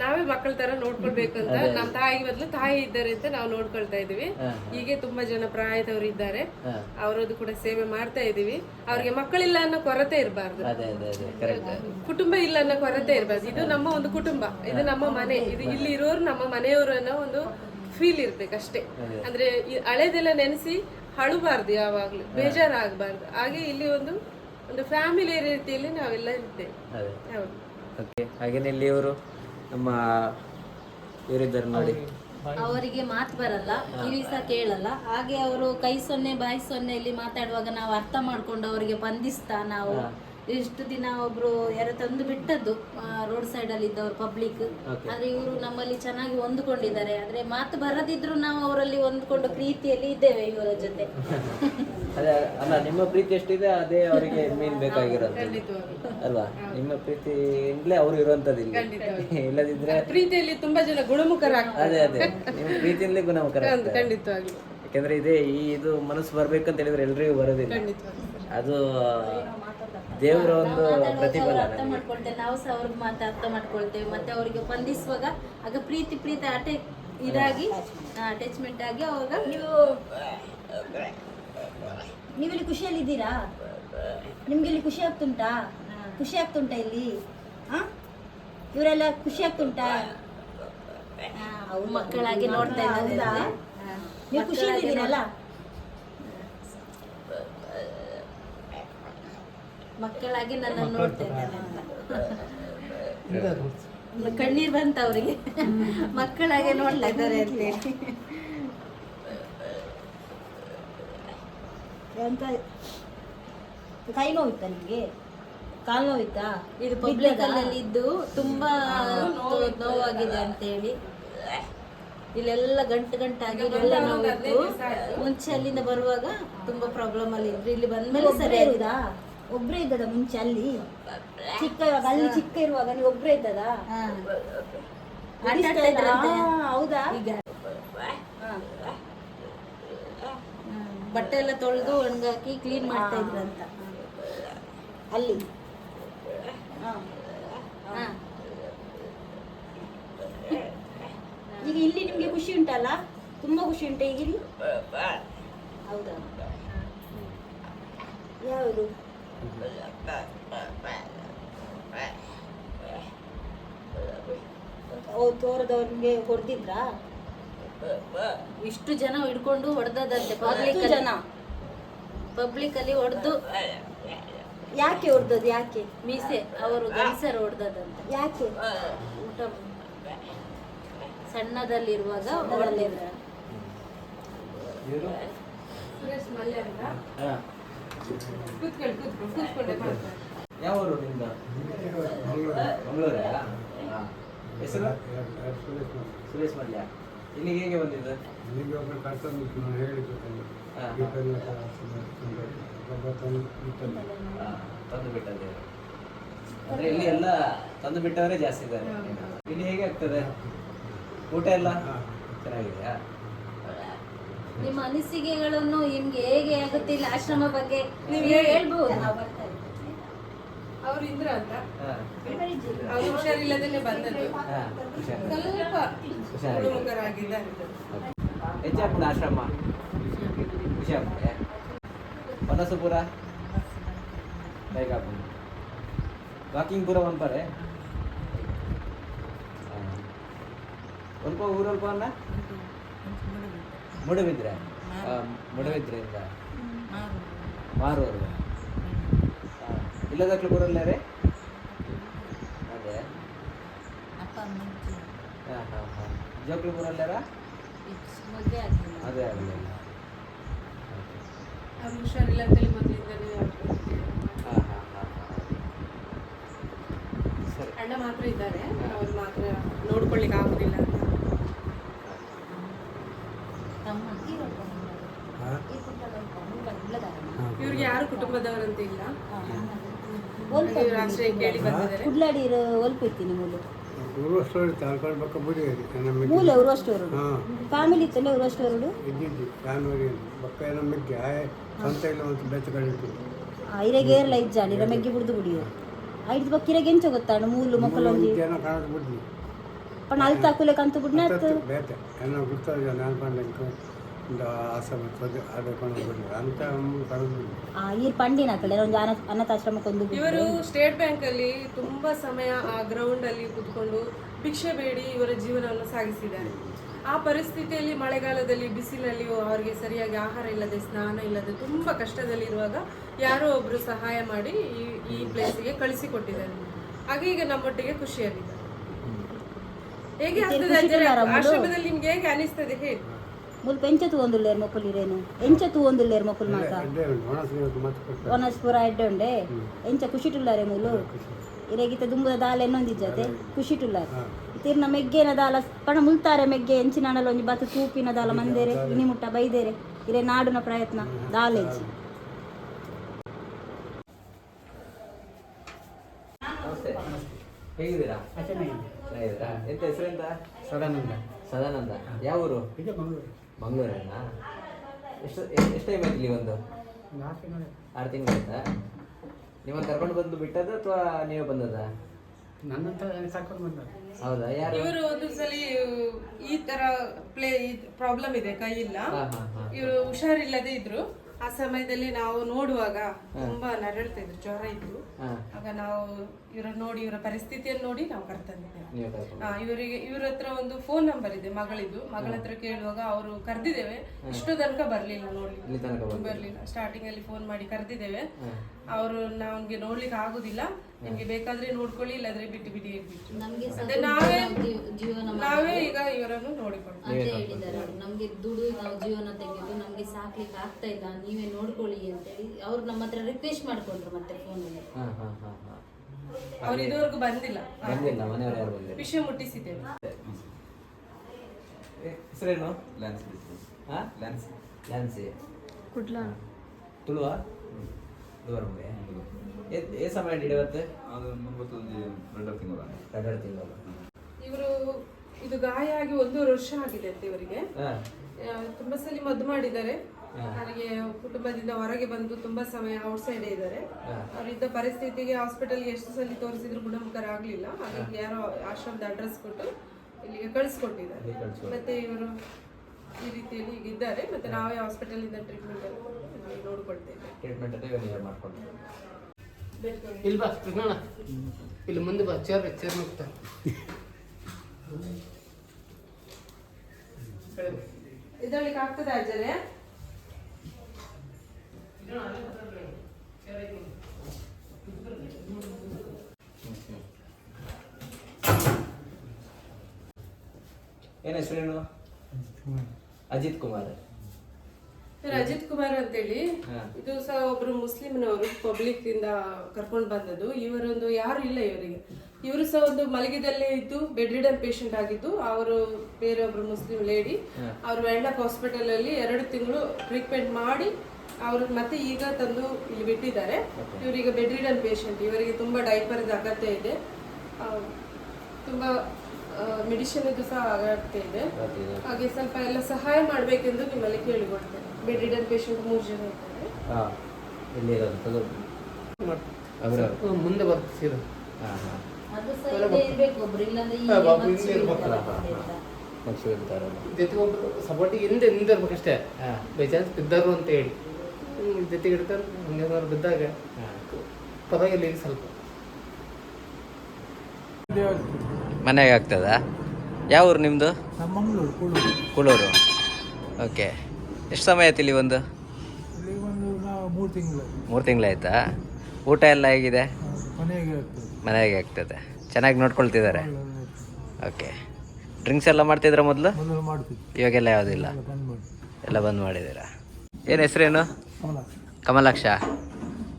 ನಾವೇ ಮಕ್ಕಳ ತರ ನೋಡ್ಕೊಳ್ಬೇಕಂತ ಅಂತ ನಮ್ಮ ತಾಯಿ ಬದಲು ತಾಯಿ ಇದ್ದಾರೆ ಅಂತ ನಾವು ನೋಡ್ಕೊಳ್ತಾ ಇದೀವಿ ಹೀಗೆ ತುಂಬಾ ಜನ ಪ್ರಾಯದವರು ಇದ್ದಾರೆ. ಅವರದ್ದು ಕೂಡ ಸೇವೆ ಮಾಡ್ತಾ ಇದೀವಿ ಅವ್ರಿಗೆ ಮಕ್ಕಳಿಲ್ಲ ಅನ್ನೋ ಕೊರತೆ ಇರಬಾರ್ದು. ಕುಟುಂಬ ಇಲ್ಲ ಅನ್ನೋ ಕೊರತೆ ಇರಬಾರ್ದು. ಇದು ನಮ್ಮ ಒಂದು ಕುಟುಂಬ. ಇದು ನಮ್ಮ ಮನೆ. ಇದು ಇಲ್ಲಿ ಇರೋರು ನಮ್ಮ ಮನೆಯವರು ಅನ್ನೋ ಒಂದು ಫೀಲ್ ಇರ್ಬೇಕಷ್ಟೇ. ಅಂದ್ರೆ ಹಳೆದೆಲ್ಲ ನೆನೆಸಿ ಹಳುಬಾರ್ದು ಯಾವಾಗ್ಲೂ. ಬೇಜಾರಾಗಬಾರ್ದು. ಹಾಗೆ ಇಲ್ಲಿ ಒಂದು ಒಂದು ಫ್ಯಾಮಿಲಿ ರೀತಿಯಲ್ಲಿ ನಾವೆಲ್ಲ ಇರ್ತೇವೆ. ಹಾಗೇನೆ ಇಲ್ಲಿ ಇವರು? ನಮ್ಮ ಇವರಿದ್ದಾರೆ ನೋಡಿ. ಅವರಿಗೆ ಮಾತು ಬರಲ್ಲ ಕಿವಿ ಸಹ ಕೇಳಲ್ಲ. ಹಾಗೆ ಅವರು ಕೈ ಸೊನ್ನೆ ಬಾಯಿ ಸೊನ್ನೆಯಲ್ಲಿ ಮಾತಾಡುವಾಗ ನಾವು ಅರ್ಥ ಮಾಡ್ಕೊಂಡು ಅವರಿಗೆ ಬಂಧಿಸ್ತಾ ನಾವು ಇಷ್ಟು ದಿನ ಒಬ್ರು ಯಾರ ತಂದು ಬಿಟ್ಟದ್ದು ರೋಡ್ ಸೈಡ್ ಅಲ್ಲಿ ಇದ್ದವ್ರು ಪಬ್ಲಿಕ್ ಆದ್ರೆ ಇವರು ನಮ್ಮಲ್ಲಿ ಚೆನ್ನಾಗಿ ಹೊಂದ್ಕೊಂಡಿದ್ದಾರೆ. ಆದ್ರೆ ಮಾತು ಬರದಿದ್ರು ನಾವು ಅವರಲ್ಲಿ ಹೊಂದ್ಕೊಂಡು ಪ್ರೀತಿಯಲ್ಲಿ ಇದ್ದೇವೆ ಇವರ ಜೊತೆ. ಅದೇ ಅಲ್ಲ ನಿಮ್ಮ ಪ್ರೀತಿ ಎಷ್ಟಿದೆ ಅದೇ ಅವರಿಗೆ ಮೇನ್ ಬೇಕಾಗಿರೋದು. ಅಲ್ವಾ? ನಿಮ್ಮ ಪ್ರೀತಿ ಪ್ರೀತಿಯಿಂದಲೇ ಅವ್ರು ಇರುವಂತದ್ದು ಇಲ್ಲಿ. ಇಲ್ಲದಿದ್ರೆ ಪ್ರೀತಿಯಲ್ಲಿ ತುಂಬಾ ಜನ ಗುಣಮುಖರ ಅದೇ ಅದೇ. ನಿಮ್ಮ ಪ್ರೀತಿಯಲ್ಲಿ ಗುಣಮುಖರ ಖಂಡಿತವಾಗಿ ಯಾಕಂದ್ರೆ ಇದೇ ಈ ಇದು ಮನಸ್ಸು ಬರ್ಬೇಕಂತ ಹೇಳಿದ್ರೆ ಎಲ್ರಿಗೂ ಬರೋದಿಲ್ಲ. ಅದು ದೇವರ ಒಂದು ಪ್ರತಿಫಲ ಅರ್ಥ ಮಾಡ್ಕೊಳ್ತೇವೆ ನಾವು ಸಹ ಅವ್ರಿಗೆ ಮಾತು ಅರ್ಥ ಮಾಡ್ಕೊಳ್ತೇವೆ. ಮತ್ತೆ ಅವರಿಗೆ ಬಂಧಿಸುವಾಗ ಆಗ ಪ್ರೀತಿ ಪ್ರೀತಿ ಅಟೆ ಇದಾಗಿ ಅಟ್ಯಾಚ್ಮೆಂಟ್ ಆಗಿ ಅವಾಗ ನೀವು ನೀವಿಲ್ಲಿ ಖುಷಿಯಲ್ಲಿದ್ದೀರಾ? ನಿಮ್ಗೆ ಇಲ್ಲಿ ಖುಷಿ ಆಗ್ತುಂಟಾ? ಖುಷಿ ಆಗ್ತುಂಟಾ ಇಲ್ಲಿ? ಇವರೆಲ್ಲ ಖುಷಿ ಆಗ್ತುಂಟಾ? ಮಕ್ಕಳಾಗಿ ನೋಡ್ತಾ ಇದ್ದಾರೆ. ನೀವು ಖುಷಿಯಲ್ಲಿದ್ದೀರಲ್ಲ? ಮಕ್ಕಳಾಗಿ ನನ್ನ ನೋಡ್ತಾ ಇದ್ದಾರೆ ಅಂತ. ಕಣ್ಣೀರ್ ಬಂತ ಅವರಿಗೆ. ಮಕ್ಕಳಾಗೆ ನೋಡ್ತಾ ಇದ್ದಾರೆ ಅಂತೇಳಿ ಎಂತ? ಕೈ ನೋವಿತ್ತಾ ನಿಮಗೆ? ಕಾಲು ನೋವಿತ್ತಾ? ಇದು ಪಬ್ಲಿಕ್ ಅಲ್ಲಿ ಇದ್ದು ತುಂಬಾ ನೋವಾಗಿದೆ ಅಂತ ಹೇಳಿ. ಇಲ್ಲೆಲ್ಲ ಗಂಟು ಗಂಟಾಗಿ ಇಲ್ಲೆಲ್ಲ ನೋವಿತ್ತು. ಮುಂಚೆ ಅಲ್ಲಿಂದ ಬರುವಾಗ ತುಂಬಾ ಪ್ರಾಬ್ಲಮ್ ಅಲ್ಲಿ ಇದ್ರು. ಇಲ್ಲಿ ಬಂದ್ಮೇಲೆ ಸರಿ ಆಗಿದೆ. ಒಬ್ಬರೇ ಇದ್ದದ ಮುಂಚೆ ಅಲ್ಲಿ? ಚಿಕ್ಕ ಇವಾಗ ಅಲ್ಲಿ ಚಿಕ್ಕ ಇರುವಾಗ ನೀವು ಒಬ್ಬರೇ ಇದ್ದದ. ಹೌದಾ? ಈಗ. ಬಟ್ಟೆ ಎಲ್ಲ ತೊಳೆದು ಒಣಗಾಕಿ ಕ್ಲೀನ್ ಮಾಡ್ತಾ ಇದ್ರಂತ. ಅಲ್ಲಿ. ಈಗ ಇಲ್ಲಿ ನಿಮ್ಗೆ ಖುಷಿ ಉಂಟಲ್ಲ? ತುಂಬಾ ಖುಷಿ ಉಂಟು ಈಗ ಹೌದಾ? ಯಾವುದು? ತೋರದವ್ರಿಗೆ ಹೊಡೆದಿದ್ರಾ? ಇಷ್ಟು ಜನ ಹಿಡ್ಕೊಂಡು ಹೊಡೆದದಂತೆ ಪಬ್ಲಿಕ್ ಜನ. ಪಬ್ಲಿಕ್ ಅಲ್ಲಿ ಹೊಡೆದು. ಯಾಕೆ ಹೊಡೆದದ್ದು ಯಾಕೆ? ಮೀಸೆ ಅವರು ಗಂಡಸರು ಹೊಡೆದದಂತೆ ಯಾಕೆ? ಊಟ ಸಣ್ಣದಲ್ಲಿರುವಾಗ ಹೊಡೆದಿದ್ರ. ಸುರೇಶ್ ಮಲ್ಯ ಯಾವ ಊರು ನಿಮ್ದು ಮಂಗಳೂರೇ ಹೆಸರು? ಸುರೇಶ್ ಮಲ್ಯ. ಇಲ್ಲಿಗೆ ಹೇಗೆ ಬಂದಿದ್ದು? ನಿಮಗೆ ಒಬ್ಬರು ನಾನು ಹೇಳಿದ್ದು ತಂದು ಬಿಟ್ಟದ್ದು ಅಂದ್ರೆ ಇಲ್ಲಿ ಎಲ್ಲ ತಂದು ಬಿಟ್ಟವರೇ ಜಾಸ್ತಿ ಇದ್ದಾರೆ. ಇಲ್ಲಿ ಹೇಗೆ ಆಗ್ತದೆ? ಊಟ ಎಲ್ಲ? ಚೆನ್ನಾಗಿದೆಯಾ? ನಿಮ್ಮ ಅನಿಸಿಕೆಗಳನ್ನು ನಿಮ್ಗೆ ಹೇಗೆ ಆಗುತ್ತೆ? ಇಲ್ಲಿ ಆಶ್ರಮ ಬಗ್ಗೆ ನೀವು ಹೇಳ್ಬೋದು. ನಾವು ಅವ್ರು ಇಂದ್ರ ಅಂತ. ಅವ್ರು ಹುಷಾರಿಲ್ಲದೇನೆ ಬಂದದ್ದು. ಹಾಂ ಹುಷಾರು ಸ್ವಲ್ಪ ಆಶ್ರಮ? ಬೈಕಾಪುರ ವಾಕಿಂಗ್ ಪೂರ ಒಂದ್ಪಾರೆ ಸ್ವಲ್ಪ ಊರಲ್ಪ ಅನ್ನ ಮುಡಬಿದ್ರೆ ಮುಡವಿದ್ರಿಂದ? ಮಾರೂರು. ಇಲ್ಲದಕ್ಲು ಬರಲ್ಲ ರೀ ಅದೇ. ಅಪ್ಪ ಅಮ್ಮ ಇದ್ರು. ಹಾಂ ಹಾಂ ಹಾಂ. ಜೋಕ್ಲು ಬರಲ್ಲಾರ ಅದೇ ಆಗಲಿಲ್ಲ. ಅವ್ರು ಹುಷಾರಿಲ್ಲ ಅಂತೇಳಿ ಮೊದಲಿಂದಲೇ ಹಾಂ ಹಾಂ ಹಾಂ ಹಾಂ. ಸರಿ. ಅಣ್ಣ ಮಾತ್ರ ಇದ್ದಾರೆ. ಅವ್ರು ಮಾತ್ರ ನೋಡ್ಕೊಳ್ಳಿಕ್ಕೆ ಆಗೋದಿಲ್ಲ ಅಂತ ತಮ್ಮ ತೀರೋಟ ಹಾಂ ಇವ್ರಿಗೆ ಯಾರು ಕುಟುಂಬದವರಂತ ಇಲ್ಲ. ಆಶ್ರಯ ಕೇಳಿ ಬಂದಿದ್ದಾರೆ. ಕುಡ್ಲಾಡಿ ಊರು? ಬರೀ ಮೂಲ ಹಾಂ. ಫ್ಯಾಮಿಲಿ ಇತ್ತಲ್ಲ ಉರುವ ಸ್ಟೋರು ಇದ್ದಿದ್ದು ಫ್ಯಾಮಿಲಿ ಬಕ್ಕ ನಮಗೆ ಸ್ವಂತ ಇಲ್ಲ ಅಂತ ಬೆಚ್ಚಗಳಿತ್ತು ಇರೆಗೆ ಏರ್ಲ ಇಜ್ಜಾಂಡಿ ರಮೆಗ್ಗೆ ಬಿಡ್ದು ಬಿಡಿಯು ಐದು ಬಕ್ಕ ಇರೆಗೆ ಎಂಚ ಗೊತ್ತಾಂಡು ಮೂಲು ಮಕ್ಕಳೊಂದಿ ಏನೋ ಕಾಣೋದು ಬಿಡ್ಲಿ. ಪಣ ಅಲ್ತ ಹಾಕುಲೆ ಕಂತು ಬಿಡ್ನ ಬೇತೆ. ಏನೋ ಗೊತ್ತಾಗ ನಾನು ಒಂದು ಆಸೆ ಅಂತ ಆ ಈ ಪಂಡಿನ ಒಂದು ಇವರು ಸ್ಟೇಟ್ ಬ್ಯಾಂಕ್ ಅಲ್ಲಿ ತುಂಬಾ ಸಮಯ ಆ ಗ್ರೌಂಡ್ ಅಲ್ಲಿ ಕುತ್ಕೊಂಡು ಭಿಕ್ಷೆ ಬೇಡಿ ಇವರ ಜೀವನವನ್ನು ಸಾಗಿಸಿದ್ದಾರೆ. ಆ ಪರಿಸ್ಥಿತಿಯಲ್ಲಿ ಮಳೆಗಾಲದಲ್ಲಿ ಬಿಸಿಲಲ್ಲಿ ಅವರಿಗೆ ಸರಿಯಾಗಿ ಆಹಾರ ಇಲ್ಲದೆ ಸ್ನಾನ ಇಲ್ಲದೆ ತುಂಬಾ ಕಷ್ಟದಲ್ಲಿರುವಾಗ ಯಾರೋ ಒಬ್ರು ಸಹಾಯ ಮಾಡಿ ಈ ಈ ಪ್ಲೇಸಿಗೆ ಕಳಿಸಿಕೊಟ್ಟಿದ್ದಾರೆ. ಹಾಗೆ ಈಗ ನಮ್ಮೊಟ್ಟಿಗೆ ಖುಷಿಯಾಗಿದ್ದಾರೆ ಹೇಗೆ ಆಗ್ತದೆ? ಆಶ್ರಮದಲ್ಲಿ ನಿಮ್ಗೆ ಹೇಗೆ ಅನಿಸ್ತದೆ ಹೇಳಿ. ಮುಲ್ಪ ಎಂಚ ತೂವೊಂದುಲ್ಲೇರು ಮಕ್ಕಳು ಇರೇನು? ಎಂಚ ತೂವೊಂದುಲ್ಲೇರು ಮಕ್ಕಳು ಮಾತ? ಒನಸ್ಪುರ ಎಡ್ಡೆ ಉಂಡೆ ಎಂಚ ಖುಷಿ ಟುಲ್ಲಾರೆ ಮೂಲು ಇರೆಗಿತ ದುಂಬುದ ದಾಲ ಎನ್ನೊಂದಿಜ್ಜತೆ ಖುಷಿ ಟುಲ್ಲಾರೆ ತಿರ್ನ ಮೆಗ್ಗೆನ ದಾಲ ಪಣ ಮುಲ್ತಾರೆ ಮೆಗ್ಗೆ ಎಂಚಿನಾಡಲ ಒಂಜಿ ಬತ್ತು ತೂಪಿನ ದಾಲ ಮಂದೇರೆ ಇನಿ ಮುಟ್ಟ ಬೈದೇರೆ. ಇರೆ ನಾಡುನ ಪ್ರಯತ್ನ ದಾಲೆಜ್ಜಿ ಹೇಗಿದ್ದೀರಾ? ಎಂತ ಹೆಸರೆಂತ? ಸದಾನಂದ. ಸದಾನಂದ. ಯಾವ ಊರು ಇದೆ ಮಂಗಳೂರು ಎಷ್ಟು ಎಷ್ಟು ಟೈಮ್ ಆಯ್ತು ಇಲ್ಲಿ ಒಂದು ಆರು ತಿಂಗಳು ತಿಂಗಳಾಯ್ತಾ ನಿಮ್ಮನ್ನು ಕರ್ಕೊಂಡು ಬಂದು ಬಿಟ್ಟದ ಅಥವಾ ನೀವೇ ಬಂದದ? ನನ್ನಂತ ಸಾಕೊಂಡು ಬಂದ ಹೌದಾ ಯಾರು? ಇವರು ಒಂದು ಸಲ ಈ ತರ ಪ್ಲೇ ಪ್ರಾಬ್ಲಮ್ ಇದೆ ಕೈ ಇಲ್ಲ ಇವರು ಹುಷಾರಿಲ್ಲದೆ ಇದ್ರು. ಆ ಸಮಯದಲ್ಲಿ ನಾವು ನೋಡುವಾಗ ತುಂಬಾ ನರಳ್ತಿದ್ರು ಜ್ವರ ಇದ್ರು ಆಗ ನಾವು ಇವರ ನೋಡಿ ಇವರ ಪರಿಸ್ಥಿತಿಯನ್ನು ನೋಡಿ ನಾವು ಕರ್ತಂದಿದ್ದೇವೆ ಆ, ಇವರಿಗೆ ಇವ್ರ ಹತ್ರ ಒಂದು ಫೋನ್ ನಂಬರ್ ಇದೆ ಮಗಳಿದ್ದು. ಮಗಳ ಹತ್ರ ಕೇಳುವಾಗ ಅವರು ಕರೆದಿದ್ದೇವೆ. ಇಷ್ಟು ತನಕ ಬರ್ಲಿಲ್ಲ ನೋಡಿ. ಬರ್ಲಿಲ್ಲ. ಸ್ಟಾರ್ಟಿಂಗ್ ಅಲ್ಲಿ ಫೋನ್ ಮಾಡಿ ಕರೆದಿದ್ದೇವೆ. ಅವರು ನಮ್ಗೆ ನೋಡ್ಲಿಕ್ಕೆ ಆಗುದಿಲ್ಲ. ನಿಮ್ಗೆ ಬೇಕಾದ್ರೆ ನೋಡ್ಕೊಳ್ಳಿ ಇಲ್ಲಾದ್ರೆ ಬಿಟ್ಟು ಬಿಡಿ ಹೇಳ್ಬಿಟ್ಟು. ನಮ್ಗೆ ನಾವೇ ಜೀವನ ನಾವೇ ಈಗ ಇವರನ್ನು ಅವ್ರು. ನಮ್ಗೆ ದುಡು ನಾವು ಜೀವನ ತೆಗೆದು ನಮ್ಗೆ ಸಾಕ್ಲಿಕ್ಕೆ ಆಗ್ತಾ ಇಲ್ಲ. ನೀವೇ ನೋಡ್ಕೊಳ್ಳಿ ಅಂತೇಳಿ. ಅವ್ರು ನಮ್ಮ ಹತ್ರ ರಿಕ್ವೆಸ್ಟ್ ಮಾಡ್ಕೊಂಡ್ರು ಮತ್ತೆ ಫೋನಲ್ಲಿ ಹಾ ಹಾ ಹಾ ಹಾ. ಅವ್ರು ಇದುವರೆಗೂ ಬಂದಿಲ್ಲ. ಬಂದಿಲ್ಲ ಮನೆಯವರು ಯಾರು ಬಂದಿಲ್ಲ. ವಿಷಯ ಮುಟ್ಟಿಸಿದ್ದೇವೆ. ಹೆಸರೇನು? ಲ್ಯಾನ್ಸ್ ಹಾ? ಲ್ಯಾನ್ಸ್ ಲ್ಯಾನ್ಸಿ ತುಳುವ? ತುಳುವರ ಮುಗೆ ಏ ಸಮಯ ಹಿಡಿಯವತ್ತು ಅದು ಮುಂಬತ್ತೊಂದು ಎರಡರ ತಿಂಗಳ ಎರಡೆರಡು ತಿಂಗಳು. ಇವರು ಇದು ಗಾಯ ಆಗಿ ಒಂದೂವರೆ ವರ್ಷ ಆಗಿದೆ ಅಂತ ಇವರಿಗೆ. ಹಾ. ತುಂಬಾ ಸಲ ಮದ್ದು ಮಾಡಿದ್ದಾರೆ. ಅವರಿಗೆ ಕುಟುಂಬದಿಂದ ಹೊರಗೆ ಬಂದು ತುಂಬಾ ಸಮಯ ಔಟ್ ಸೈಡ್ ಇದ್ದಾರೆ. ಅವರಿದ್ದ ಪರಿಸ್ಥಿತಿಗೆ ಹಾಸ್ಪಿಟಲ್ಗೆ ಎಷ್ಟು ಸಲ ತೋರಿಸಿದ್ರು ಗುಣಮುಖರಾಗ್ಲಿಲ್ಲ ಹಾಗಾಗಿ ಯಾರೋ ಆಶ್ರಮದ ಅಡ್ರೆಸ್ ಕೊಟ್ಟು ಇಲ್ಲಿಗೆ ಕಳಿಸ್ಕೊಟ್ಟಿದ್ದಾರೆ. ಮತ್ತೆ ಇವರು ಈ ರೀತಿಯಲ್ಲಿ ಈಗ ಇದ್ದಾರೆ. ಮತ್ತೆ ನಾವೇ ಹಾಸ್ಪಿಟಲ್ ಇಂದ ಟ್ರೀಟ್ಮೆಂಟ್ ನೋಡ್ಕೊಳ್ತೇವೆ. ಟ್ರೀಟ್ಮೆಂಟ್ ಇಲ್ಲಿ ಬಾ ಕೃಷ್ಣಣ್ಣ. ಇಲ್ಲಿ ಮುಂದೆ ಬಾ ಚೇರ್ ಆಗ್ತದೆ ಅಜ್ಜರೇ ಏನು ಹೆಸರೇನು ಅಜಿತ್ ಕುಮಾರ್. ಸರ್ ಅಜಿತ್ ಕುಮಾರ್ ಅಂತೇಳಿ. ಹೇಳಿ ಇದು ಸಹ ಒಬ್ರು ಮುಸ್ಲಿಮ್ನವರು ಪಬ್ಲಿಕ್ ಇಂದ ಕರ್ಕೊಂಡು ಬಂದದ್ದು. ಇವರೊಂದು ಯಾರು ಇಲ್ಲ ಇವರಿಗೆ. ಇವರು ಸಹ ಒಂದು ಮಲಗಿದಲ್ಲೇ ಇದ್ದು ಬೆಡ್ ರಿಡನ್ ಪೇಷಂಟ್ ಆಗಿದ್ದು ಅವರು ಬೇರೊಬ್ರು ಮುಸ್ಲಿಂ ಲೇಡಿ ಅವರು ವೆಂಡಕ್ ಹಾಸ್ಪಿಟಲ್ ಅಲ್ಲಿ ಎರಡು ತಿಂಗಳು ಟ್ರೀಟ್ಮೆಂಟ್ ಮಾಡಿ ಅವರು ಮತ್ತೆ ಈಗ ತಂದು ಇಲ್ಲಿ ಬಿಟ್ಟಿದ್ದಾರೆ. ಇವರೀಗ ಬೆಡ್ ರಿಡನ್ ಪೇಷಂಟ್ ಇವರಿಗೆ ತುಂಬಾ ಡೈಪರ್ ಅಗತ್ಯ ಇದೆ. ತುಂಬಾ ಮೆಡಿಸಿನ್ ಇದು ಸಹ ಅಗತ್ಯ ಇದೆ. ಹಾಗೆ ಸ್ವಲ್ಪ ಎಲ್ಲ ಸಹಾಯ ಮಾಡಬೇಕೆಂದು ನಿಮ್ಮಲ್ಲಿ ಕೇಳಿಕೊಡ್ತೇನೆ. ಬೆಡ್ ರಿಡನ್ ಪೇಷಂಟ್ ಮೂರು ಜನ ಇದ್ದಾರೆ. ಮುಂದೆ ಬರ್ತೀರ ಜೊತೆಗೆ ಒಬ್ರು ಸಪೋರ್ಟಿಗೆ ಹಿಂದೆ ನಿಂದಿರ್ಬೇಕಷ್ಟೇ. ಬೈ ಚಾನ್ಸ್ ಬಿದ್ದರು ಅಂತ ಹೇಳಿ. ಜೊತೆಗೆ ಇಡ್ತಾರೆ ಹಂಗೇನಾದ್ರು ಬಿದ್ದಾಗ ಪರವಾಗಿಲ್ಲ ಈಗ ಸ್ವಲ್ಪ. ಮನೆಗೆ ಆಗ್ತದಾ? ಯಾವ ಊರು ನಿಮ್ಮದು ಕುಳೂರು. ಓಕೆ. ಎಷ್ಟು ಸಮಯ ಆಯ್ತು ಇಲ್ಲಿ ಒಂದು? ಮೂರು ತಿಂಗಳಾಯ್ತಾ ಊಟ ಎಲ್ಲ ಹೇಗಿದೆ? ಮನೆಗೆ ಆಗ್ತದೆ. ಚೆನ್ನಾಗಿ ನೋಡ್ಕೊಳ್ತಿದ್ದಾರೆ? ಓಕೆ. ಡ್ರಿಂಕ್ಸ್ ಎಲ್ಲ ಮಾಡ್ತಿದ್ರ ಮೊದಲು? ಇವಾಗೆಲ್ಲ ಯಾವುದಿಲ್ಲ? ಎಲ್ಲ ಬಂದ್ ಮಾಡಿದ್ದೀರಾ? ಏನು ಹೆಸರೇನು? ಕಮಲಾಕ್ಷ.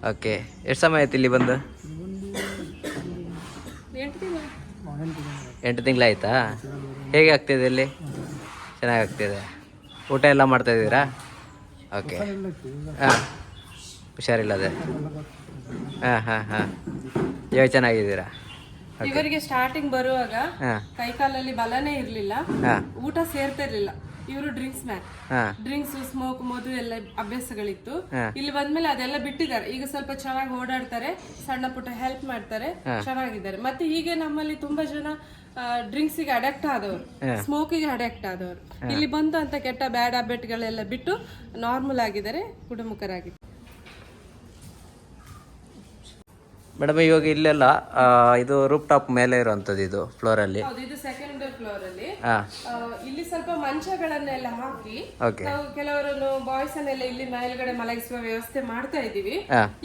ಓಕೆ ಎಷ್ಟು ಸಮಯ ಆಯ್ತು ಇಲ್ಲಿ ಬಂದು? ಎಂಟು ತಿಂಗಳಾಯ್ತಾ ಹೇಗೆ ಆಗ್ತಿದೆ ಇಲ್ಲಿ? ಚೆನ್ನಾಗಿ ಆಗ್ತಿದೆ ಊಟ ಎಲ್ಲ ಮಾಡ್ತಾ ಇದ್ದೀರಾ? ಓಕೆ. ಹಾಂ ಹುಷಾರಿಲ್ಲದೆ. ಹಾಂ ಹಾಂ ಹಾಂ. ಇವಾಗ ಚೆನ್ನಾಗಿದ್ದೀರಾ? ಇವರಿಗೆ ಸ್ಟಾರ್ಟಿಂಗ್ ಬರುವಾಗ ಹಾಂ. ಕೈಕಾಲಲ್ಲಿ ಬಲನೇ ಇರಲಿಲ್ಲ. ಹಾಂ. ಊಟ ಸೇರ್ತಾ ಇರ್ಲಿಲ್ಲ. ಇವರು ಡ್ರಿಂಕ್ಸ್ ಮ್ಯಾನ್ ಡ್ರಿಂಕ್ಸ್ ಸ್ಮೋಕ್ ಮೋದು ಎಲ್ಲ ಅಭ್ಯಾಸಗಳಿತ್ತು. ಇಲ್ಲಿ ಬಂದ್ಮೇಲೆ ಅದೆಲ್ಲ ಬಿಟ್ಟಿದ್ದಾರೆ. ಈಗ ಸ್ವಲ್ಪ ಚೆನ್ನಾಗಿ ಓಡಾಡ್ತಾರೆ ಸಣ್ಣ ಪುಟ್ಟ ಹೆಲ್ಪ್ ಮಾಡ್ತಾರೆ ಚೆನ್ನಾಗಿದ್ದಾರೆ. ಮತ್ತೆ ಹೀಗೆ ನಮ್ಮಲ್ಲಿ ತುಂಬಾ ಜನ ಡ್ರಿಂಕ್ಸ್ಗೆ ಅಡಕ್ಟ್ ಆದವರು ಸ್ಮೋಕಿಗೆ ಅಡಕ್ಟ್ ಆದವರು. ಇಲ್ಲಿ ಬಂದು ಅಂತ ಕೆಟ್ಟ ಬ್ಯಾಡ್ ಹ್ಯಾಬಿಟ್ಗಳೆಲ್ಲ ಬಿಟ್ಟು ನಾರ್ಮಲ್ ಆಗಿದ್ದಾರೆ ಕುಟುಂಬಕರಾಗಿದ್ದಾರೆ ಮೇಡಮ್ ಇವಾಗ ಇಲ್ಲೆಲ್ಲ ಇದು ರೂಪ್ ಟಾಪ್ ಮೇಲೆ ಇರುವಂತದ್ದು ಇದು ಫ್ಲೋರ್ ಅಲ್ಲಿ. ಇದು ಸೆಕೆಂಡ್ ಫ್ಲೋರ್ ಅಲ್ಲಿ. ಇಲ್ಲಿ ಸ್ವಲ್ಪ ಮಂಚಗಳನ್ನೆಲ್ಲ ಹಾಕಿ ನಾವು ಕೆಲವರನ್ನು ಬಾಯ್ಸ್ ಅನ್ನೆಲ್ಲ ಇಲ್ಲಿ ಮೇಲ್ಗಡೆ ಮಲಗಿಸುವ ವ್ಯವಸ್ಥೆ ಮಾಡ್ತಾ ಇದ್ದೀವಿ.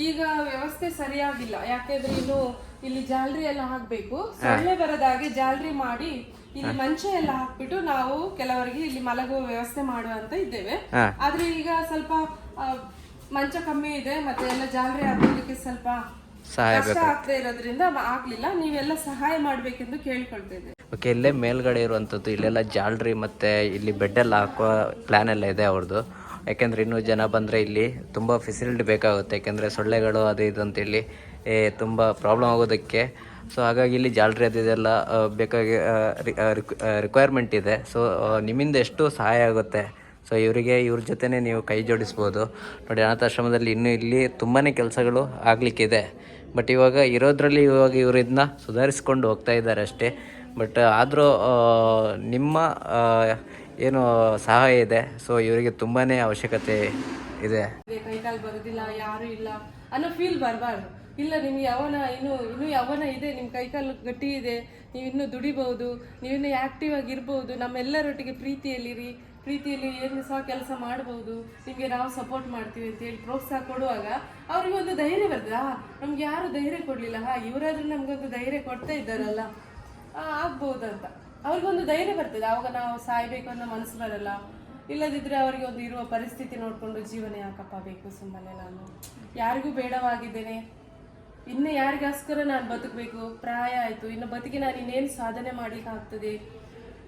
ಈಗ ವ್ಯವಸ್ಥೆ ಸರಿಯಾಗಿಲ್ಲ. ಯಾಕೆಂದ್ರೆ ಇನ್ನು ಇಲ್ಲಿ ಜಾಲರಿ ಎಲ್ಲ ಹಾಕ್ಬೇಕು. ಸೊಳ್ಳೆ ಬರದಾಗೆ ಜಾಲರಿ ಮಾಡಿ ಇಲ್ಲಿ ಮಂಚ ಎಲ್ಲ ಹಾಕ್ಬಿಟ್ಟು ನಾವು ಕೆಲವರಿಗೆ ಇಲ್ಲಿ ಮಲಗುವ ವ್ಯವಸ್ಥೆ ಮಾಡುವಂತ ಇದ್ದೇವೆ. ಆದ್ರೆ ಈಗ ಸ್ವಲ್ಪ ಮಂಚ ಕಮ್ಮಿ ಇದೆ ಮತ್ತೆ ಎಲ್ಲ ಜಾಲರಿ ಹಾಕೋದಕ್ಕೆ ಸ್ವಲ್ಪ ಕಷ್ಟ ಆಗ್ತಾ ಇರೋದ್ರಿಂದ ಆಗ್ಲಿಲ್ಲ. ನೀವೆಲ್ಲ ಸಹಾಯ ಮಾಡ್ಬೇಕೆಂದು ಕೇಳ್ಕೊಳ್ತಾ ಇದ್ದೇವೆ. ಓಕೆ ಇಲ್ಲೇ ಮೇಲ್ಗಡೆ ಇರುವಂಥದ್ದು, ಇಲ್ಲೆಲ್ಲ ಜಾಲ್ರಿ ಮತ್ತು ಇಲ್ಲಿ ಬೆಡ್ ಎಲ್ಲ ಹಾಕೋ ಪ್ಲ್ಯಾನ್ ಎಲ್ಲ ಇದೆ ಅವ್ರದ್ದು ಯಾಕೆಂದರೆ ಇನ್ನೂ ಜನ ಬಂದರೆ ಇಲ್ಲಿ ತುಂಬ ಫೆಸಿಲಿಟಿ ಬೇಕಾಗುತ್ತೆ. ಯಾಕೆಂದರೆ ಸೊಳ್ಳೆಗಳು ಅದು ಇದು ಅಂತೇಳಿ ತುಂಬ ಪ್ರಾಬ್ಲಮ್ ಆಗೋದಕ್ಕೆ. ಸೊ ಹಾಗಾಗಿ ಇಲ್ಲಿ ಜಾಲ್ರಿ ಅದು ಇದೆಲ್ಲ ಬೇಕಾಗಿ ರಿಕ್ವೈರ್ಮೆಂಟ್ ಇದೆ. ಸೊ ನಿಮ್ಮಿಂದ ಎಷ್ಟು ಸಹಾಯ ಆಗುತ್ತೆ? ಸೊ ಇವರಿಗೆ, ಇವ್ರ ಜೊತೆನೇ ನೀವು ಕೈ ಜೋಡಿಸ್ಬೋದು. ನೋಡಿ, ಅನಾಥಾಶ್ರಮದಲ್ಲಿ ಇನ್ನೂ ಇಲ್ಲಿ ತುಂಬಾ ಕೆಲಸಗಳು ಆಗಲಿಕ್ಕಿದೆ. ಬಟ್ ಇವಾಗ ಇರೋದ್ರಲ್ಲಿ ಇವಾಗ ಇವರಿದನ್ನ ಸುಧಾರಿಸ್ಕೊಂಡು ಹೋಗ್ತಾ ಇದ್ದಾರೆ ಅಷ್ಟೇ. ಬಟ್ ಆದರೂ ನಿಮ್ಮ ಏನು ಸಹಾಯ ಇದೆ. ಸೊ ಇವರಿಗೆ ತುಂಬಾ ಅವಶ್ಯಕತೆ ಇದೆ. ಕೈ ಕಾಲು ಬರೋದಿಲ್ಲ, ಯಾರು ಇಲ್ಲ ಅನ್ನೋ ಫೀಲ್ ಬರಬಾರ್ದು. ಇಲ್ಲ ನಿಮ್ಗೆ ಯಾವನ, ಇನ್ನು, ಇನ್ನೂ ಯಾವನ ಇದೆ ನಿಮ್ಮ ಕೈಕಾಲು ಗಟ್ಟಿ ಇದೆ, ನೀವು ಇನ್ನೂ ದುಡಿಬಹುದು ನೀವಿನ್ನೂ ಆಕ್ಟಿವ್ ಆಗಿರ್ಬೋದು ನಮ್ಮೆಲ್ಲರೊಟ್ಟಿಗೆ ಪ್ರೀತಿಯಲ್ಲಿರಿ, ಪ್ರೀತಿಯಲ್ಲಿ ಏನು ಸಹ ಕೆಲಸ ಮಾಡ್ಬೋದು ನಿಮಗೆ ನಾವು ಸಪೋರ್ಟ್ ಮಾಡ್ತೀವಿ ಅಂತ ಹೇಳಿ ಪ್ರೋತ್ಸಾಹ ಕೊಡುವಾಗ ಅವ್ರಿಗೆ ಒಂದು ಧೈರ್ಯ ಬರ್ತದೆ. ನಮ್ಗೆ ಯಾರು ಧೈರ್ಯ ಕೊಡಲಿಲ್ಲ. ಹಾ, ಇವರಾದ್ರೂ ನಮ್ಗೊಂದು ಧೈರ್ಯ ಕೊಡ್ತಾ ಇದ್ದಾರಲ್ಲ. ಆ, ಅಂತ ಅವ್ರಿಗೊಂದು ಧೈರ್ಯ ಬರ್ತದೆ. ಆವಾಗ ನಾವು ಸಾಯ್ಬೇಕು ಅನ್ನೋ ಮನಸ್ಸು ಬರಲ್ಲ. ಇಲ್ಲದಿದ್ರೆ ಅವರಿಗೆ ಒಂದು ಇರುವ ಪರಿಸ್ಥಿತಿ ನೋಡಿಕೊಂಡು ಜೀವನ ಯಾಕಪ್ಪ ಬೇಕು ಸುಮ್ಮನೆ ನಾನು. ಯಾರಿಗೂ ಬೇಡವಾಗಿದ್ದೇನೆ. ಇನ್ನು ಯಾರಿಗೋಸ್ಕರ ನಾನು ಬದುಕಬೇಕು? ಪ್ರಾಯ ಆಯಿತು. ಇನ್ನು ಬದುಕಿ ನಾನು ಇನ್ನೇನು ಸಾಧನೆ ಮಾಡ್ಲಿಕ್ಕೆ ಆಗ್ತದೆ?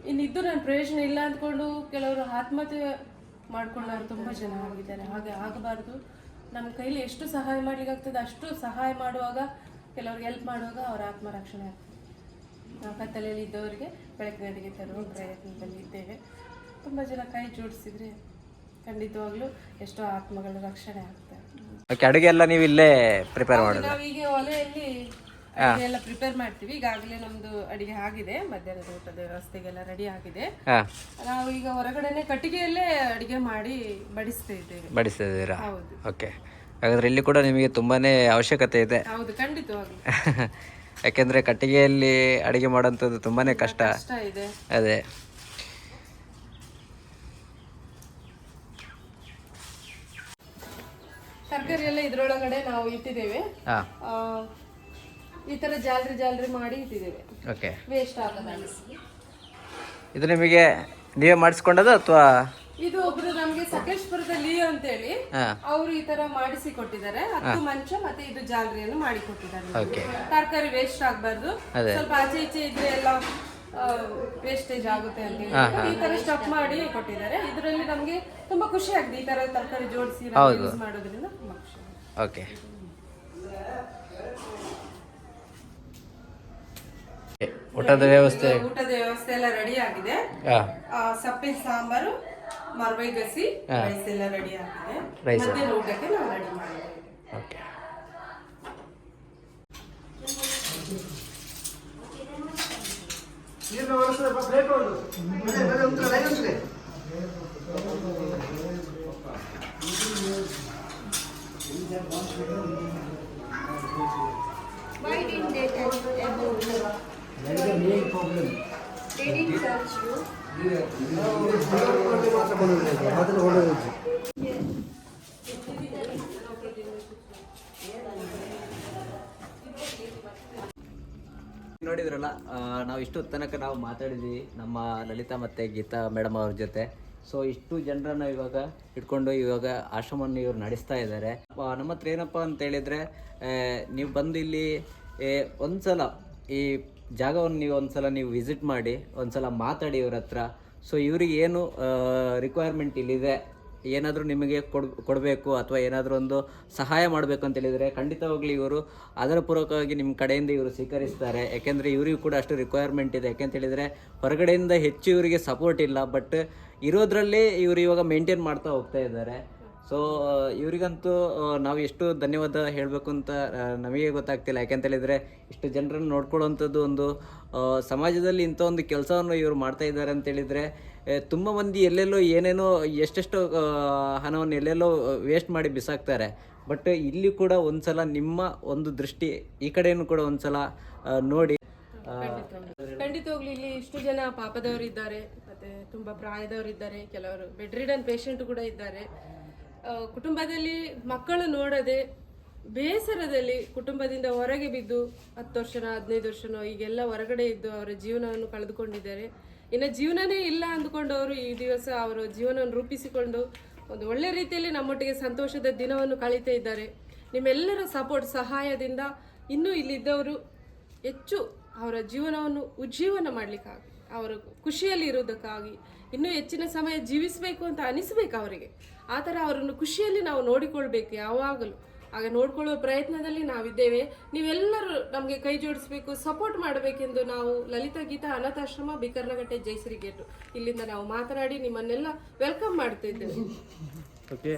ಇನ್ನಿದ್ದು ನಾನು ಪ್ರಯೋಜನ ಇಲ್ಲ ಅಂದ್ಕೊಂಡು ಕೆಲವರು ಆತ್ಮಹತ್ಯೆ ಮಾಡ್ಕೊಳ್ಳೋರು ತುಂಬ ಜನ ಆಗಿದ್ದಾರೆ. ಹಾಗೆ ಆಗಬಾರ್ದು. ನಮ್ಮ ಕೈಲಿ ಎಷ್ಟು ಸಹಾಯ ಮಾಡ್ಲಿಕ್ಕೆ ಆಗ್ತದೆ ಅಷ್ಟು ಸಹಾಯ ಮಾಡುವಾಗ ಕೆಲವ್ರಿಗೆ ಹೆಲ್ಪ್ ಮಾಡುವಾಗ ಅವರ ಆತ್ಮರಕ್ಷಣೆ ಆಗ್ತದೆ. ಕತ್ತಲೆಯಲ್ಲಿ ಇದ್ದವರಿಗೆ ಅಡುಗೆ ತರುವ ಪ್ರಯತ್ನದಲ್ಲಿ ಇದ್ದೇವೆ. ತುಂಬ ಜನ ಕೈ ಜೋಡಿಸಿದ್ರೆ ಖಂಡಿತವಾಗ್ಲೂ ಎಷ್ಟೋ ಆತ್ಮಗಳ ರಕ್ಷಣೆ ಆಗ್ತದೆ ಓಕೆ ಅಡುಗೆ ಎಲ್ಲ ನೀವು ಇಲ್ಲೇ ಪ್ರಿಪೇರ್ ಮಾಡುದ್? ಈಗ ಒಲೆಯಲ್ಲಿ ಎಲ್ಲ ಪ್ರಿಪೇರ್ ಮಾಡ್ತೀವಿ. ಈಗಾಗಲೇ ನಮ್ದು ಅಡಿಗೆ ಆಗಿದೆ. ಮಧ್ಯಾಹ್ನದ ಊಟದ ವ್ಯವಸ್ಥೆಗೆಲ್ಲ ರೆಡಿ ಆಗಿದೆ. ನಾವು ಈಗ ಹೊರಗಡೆನೆ ಕಟ್ಟಿಗೆಯಲ್ಲೇ ಅಡಿಗೆ ಮಾಡಿ ಬಡಿಸ್ತಾ ಇದ್ದೇವೆ. ಬಡಿಸ್ತಿದ್ದೀರಾ ಹೌದು. ಓಕೆ ಹಾಗಾದ್ರೆ ಇಲ್ಲಿ ಕೂಡ ನಿಮಗೆ ತುಂಬಾನೇ ಅವಶ್ಯಕತೆ ಇದೆ. ಹೌದು ಖಂಡಿತವಾಗ್ಲೂ. ಯಾಕೆಂದರೆ ಕಟ್ಟಿಗೆಯಲ್ಲಿ ಅಡುಗೆ ಮಾಡೋಂಥದ್ದು ತುಂಬಾ ಕಷ್ಟ ಅದೇ. ತರಕಾರಿ ಎಲ್ಲ ಇದ್ರೊಳಗಡೆ ನಾವು ಇಟ್ಟಿದ್ದೇವೆ. ಈ ತರ ಜಾಲ್ರಿ ಜಾಲ್ರಿ ಮಾಡಿ ಇಟ್ಟಿದ್ದೇವೆ. ಓಕೆ ವೇಸ್ಟ್ ಆಗಲ್ಲ. ಇದು ನಿಮಗೆ ನೀವೇ ಮಾಡಿಸ್ಕೊಂಡದ ಅಥವಾ ಇದು ಒಬ್ರು ನಮ್ಗೆ ಸಕಲೇಶ್ಪುರದಲ್ಲಿ ಅಂತ ಹೇಳಿ ಅವರು ಈ ತರ ಮಾಡಿಸಿ ಕೊಟ್ಟಿದ್ದಾರೆ. ಹತ್ತು ಮಂಚ ಮತ್ತೆ ಇದು ಜಾಲರಿಯನ್ನು ಮಾಡಿ ಕೊಟ್ಟಿದ್ದಾರೆ. ತರಕಾರಿ ವೇಸ್ಟ್ ಆಗ್ಬಾರ್ದು. ಸ್ವಲ್ಪ ಆಚೆ ಈಚೆ ಇದ್ರೆ ಎಲ್ಲ ವೇಸ್ಟೇಜ್ ಆಗುತ್ತೆ ಅಂತ ಹೇಳಿ. ಈ ತರ ಸ್ಟಫ್ ಮಾಡಿ ಕೊಟ್ಟಿದ್ದಾರೆ. ಇದರಲ್ಲಿ ನಮ್ಗೆ ತುಂಬಾ ಖುಷಿ ಆಗಿದೆ ಈ ತರ ತರಕಾರಿ ಜೋಡಿಸಿ ಯೂಸ್ ಮಾಡೋದ್ರಿಂದ ತುಂಬಾ ಖುಷಿ ಓಕೆ. ಊಟದ ವ್ಯವಸ್ಥೆ ಊಟದ ವ್ಯವಸ್ಥೆ ಎಲ್ಲ ರೆಡಿ ಆಗಿದೆ. ಆ, ಸಪ್ಪೆ ಸಾಂಬಾರು ಮರವೈ ಗಸಿ ರೈಸ್ ಎಲ್ಲ ರೆಡಿ ಆಗಿದೆ ರೈಸ್ ಮತ್ತೆ ಊಟಕ್ಕೆ ನಾವು ರೆಡಿ ಮಾಡಿದ್ದೀವಿ ಓಕೆ ನೀರು ಒರೆಸಿದ್ರೆ ಪ್ಲೇಟ್ ಒಂದು ಬೇರೆ ಬೇರೆ ಉಂಟು ಲೈನ್ ಉಂಟು Why didn't they tell about you? There is a main problem. They didn't search you. ನೋಡಿದ್ರಲ್ಲ ನಾವು ಇಷ್ಟು ತನಕ ನಾವು ಮಾತಾಡಿದ್ವಿ ನಮ್ಮ ಲಲಿತಾ ಮತ್ತೆ ಗೀತಾ ಮೇಡಮ್ ಅವ್ರ ಜೊತೆ. ಸೊ ಇಷ್ಟು ಜನರನ್ನ ಇವಾಗ ಇಟ್ಕೊಂಡು ಇವಾಗ ಆಶ್ರಮವನ್ನು ಇವ್ರು ನಡೆಸ್ತಾ ಇದ್ದಾರೆ ನಮ್ಮ ಹತ್ರ ಏನಪ್ಪ ಅಂತ ಹೇಳಿದ್ರೆ ನೀವು ಬಂದು ಇಲ್ಲಿ ಒಂದು ಒಂದ್ಸಲ ಈ ಜಾಗವನ್ನು ನೀವು ಒಂದ್ಸಲ ನೀವು ವಿಸಿಟ್ ಮಾಡಿ, ಒಂದ್ಸಲ ಮಾತಾಡಿ ಇವ್ರ ಹತ್ರ. ಸೊ ಇವ್ರಿಗೆ ಏನು ರಿಕ್ವೈರ್ಮೆಂಟ್ ಇಲ್ಲಿದೆ, ಏನಾದರೂ ನಿಮಗೆ ಕೊಡ್, ಕೊಡಬೇಕು ಅಥವಾ ಏನಾದರೂ ಒಂದು ಸಹಾಯ ಮಾಡಬೇಕು ಅಂತ ಹೇಳಿದರೆ ಖಂಡಿತವಾಗ್ಲೂ ಇವರು ಅದರ ಪೂರ್ವಕವಾಗಿ ನಿಮ್ಮ ಕಡೆಯಿಂದ ಇವರು ಸ್ವೀಕರಿಸ್ತಾರೆ. ಯಾಕೆಂದರೆ ಇವರಿಗೂ ಕೂಡ ಅಷ್ಟು ರಿಕ್ವೈರ್ಮೆಂಟ್ ಇದೆ. ಯಾಕೆಂತ ಹೇಳಿದರೆ ಹೊರಗಡೆಯಿಂದ ಹೆಚ್ಚು ಇವರಿಗೆ ಸಪೋರ್ಟ್ ಇಲ್ಲ ಬಟ್ ಇರೋದ್ರಲ್ಲೇ ಇವರು ಇವಾಗ ಮೇಂಟೈನ್ ಮಾಡ್ತಾ ಹೋಗ್ತಾ ಇದ್ದಾರೆ. ಸೊ ಇವರಿಗಂತೂ ನಾವು ಎಷ್ಟು ಧನ್ಯವಾದ ಹೇಳಬೇಕು ಅಂತ ನಮಗೆ ಗೊತ್ತಾಗ್ತಿಲ್ಲ. ಯಾಕೆಂತ ಹೇಳಿದರೆ, ಇಷ್ಟು ಜನರನ್ನು ನೋಡ್ಕೊಳ್ಳುವಂಥದ್ದು ಒಂದು ಸಮಾಜದಲ್ಲಿ ಇಂಥ ಒಂದು ಕೆಲಸವನ್ನು ಇವರು ಮಾಡ್ತಾ ಇದ್ದಾರೆ ಅಂತ ಹೇಳಿದರೆ ತುಂಬ ಮಂದಿ ಎಲ್ಲೆಲ್ಲೋ ಏನೇನೋ, ಎಷ್ಟೆಷ್ಟು ಹಣವನ್ನು ಎಲ್ಲೆಲ್ಲೋ ವೇಸ್ಟ್ ಮಾಡಿ ಬಿಸಾಕ್ತಾರೆ. ಬಟ್ ಇಲ್ಲಿ ಕೂಡ ಒಂದ್ಸಲ ನಿಮ್ಮ ಒಂದು ದೃಷ್ಟಿ, ಈ ಕಡೆಯೂ ಕೂಡ ಒಂದ್ಸಲ ಸಲ ನೋಡಿ. ಖಂಡಿತ ಖಂಡಿತವಾಗ್ಲೂ ಇಲ್ಲಿ ಇಷ್ಟು ಜನ ಪಾಪದವರು ಇದ್ದಾರೆ ಮತ್ತೆ ತುಂಬಾ ಪ್ರಾಯದವರಿದ್ದಾರೆ. ಕೆಲವರು ಬೆಡ್ ರಿಡನ್ ಪೇಷಂಟ್ ಕೂಡ ಇದ್ದಾರೆ. ಕುಟುಂಬದಲ್ಲಿ ಮಕ್ಕಳು ನೋಡದೆ ಬೇಸರದಲ್ಲಿ ಕುಟುಂಬದಿಂದ ಹೊರಗೆ ಬಿದ್ದು ಹತ್ತು ವರ್ಷನ, ಹದಿನೈದು ವರ್ಷನೋ, ಈಗೆಲ್ಲ ಹೊರಗಡೆ ಇದ್ದು ಅವರ ಜೀವನವನ್ನು ಕಳೆದುಕೊಂಡಿದ್ದಾರೆ. ಇನ್ನು ಜೀವನನೇ ಇಲ್ಲ ಅಂದುಕೊಂಡವರು ಈ ದಿವಸ ಅವರ ಜೀವನವನ್ನು ರೂಪಿಸಿಕೊಂಡು ಒಂದು ಒಳ್ಳೆ ರೀತಿಯಲ್ಲಿ ನಮ್ಮೊಟ್ಟಿಗೆ ಸಂತೋಷದ ದಿನವನ್ನು ಕಳೀತಾ ಇದ್ದಾರೆ. ನಿಮ್ಮೆಲ್ಲರ ಸಪೋರ್ಟ್ ಸಹಾಯದಿಂದ ಇನ್ನೂ ಇಲ್ಲಿದ್ದವರು ಹೆಚ್ಚು ಅವರ ಜೀವನವನ್ನು ಉಜ್ಜೀವನ ಮಾಡಲಿಕ್ಕಾಗಿ, ಅವರು ಖುಷಿಯಲ್ಲಿ ಇರೋದಕ್ಕಾಗಿ ಇನ್ನೂ ಹೆಚ್ಚಿನ ಸಮಯ ಜೀವಿಸಬೇಕು ಅಂತ ಅನಿಸ್ಬೇಕು ಅವರಿಗೆ. ಆ ಥರ ಅವರನ್ನು ಖುಷಿಯಲ್ಲಿ ನಾವು ನೋಡಿಕೊಳ್ಬೇಕು ಯಾವಾಗಲೂ. ಆಗ ನೋಡ್ಕೊಳ್ಳುವ ಪ್ರಯತ್ನದಲ್ಲಿ ನಾವಿದ್ದೇವೆ. ನೀವೆಲ್ಲರೂ ನಮಗೆ ಕೈ ಜೋಡಿಸ್ಬೇಕು, ಸಪೋರ್ಟ್ ಮಾಡಬೇಕೆಂದು ನಾವು ಲಲಿತಾ ಗೀತಾ ಅನಾಥಾಶ್ರಮ ಬಿಕರ್ನಗಟ್ಟೆ ಜಯಶ್ರೀ ಗೇಟು ಇಲ್ಲಿಂದ ನಾವು ಮಾತನಾಡಿ ನಿಮ್ಮನ್ನೆಲ್ಲ ವೆಲ್ಕಮ್ ಮಾಡ್ತಾ ಇದ್ದೇವೆ. ಓಕೆ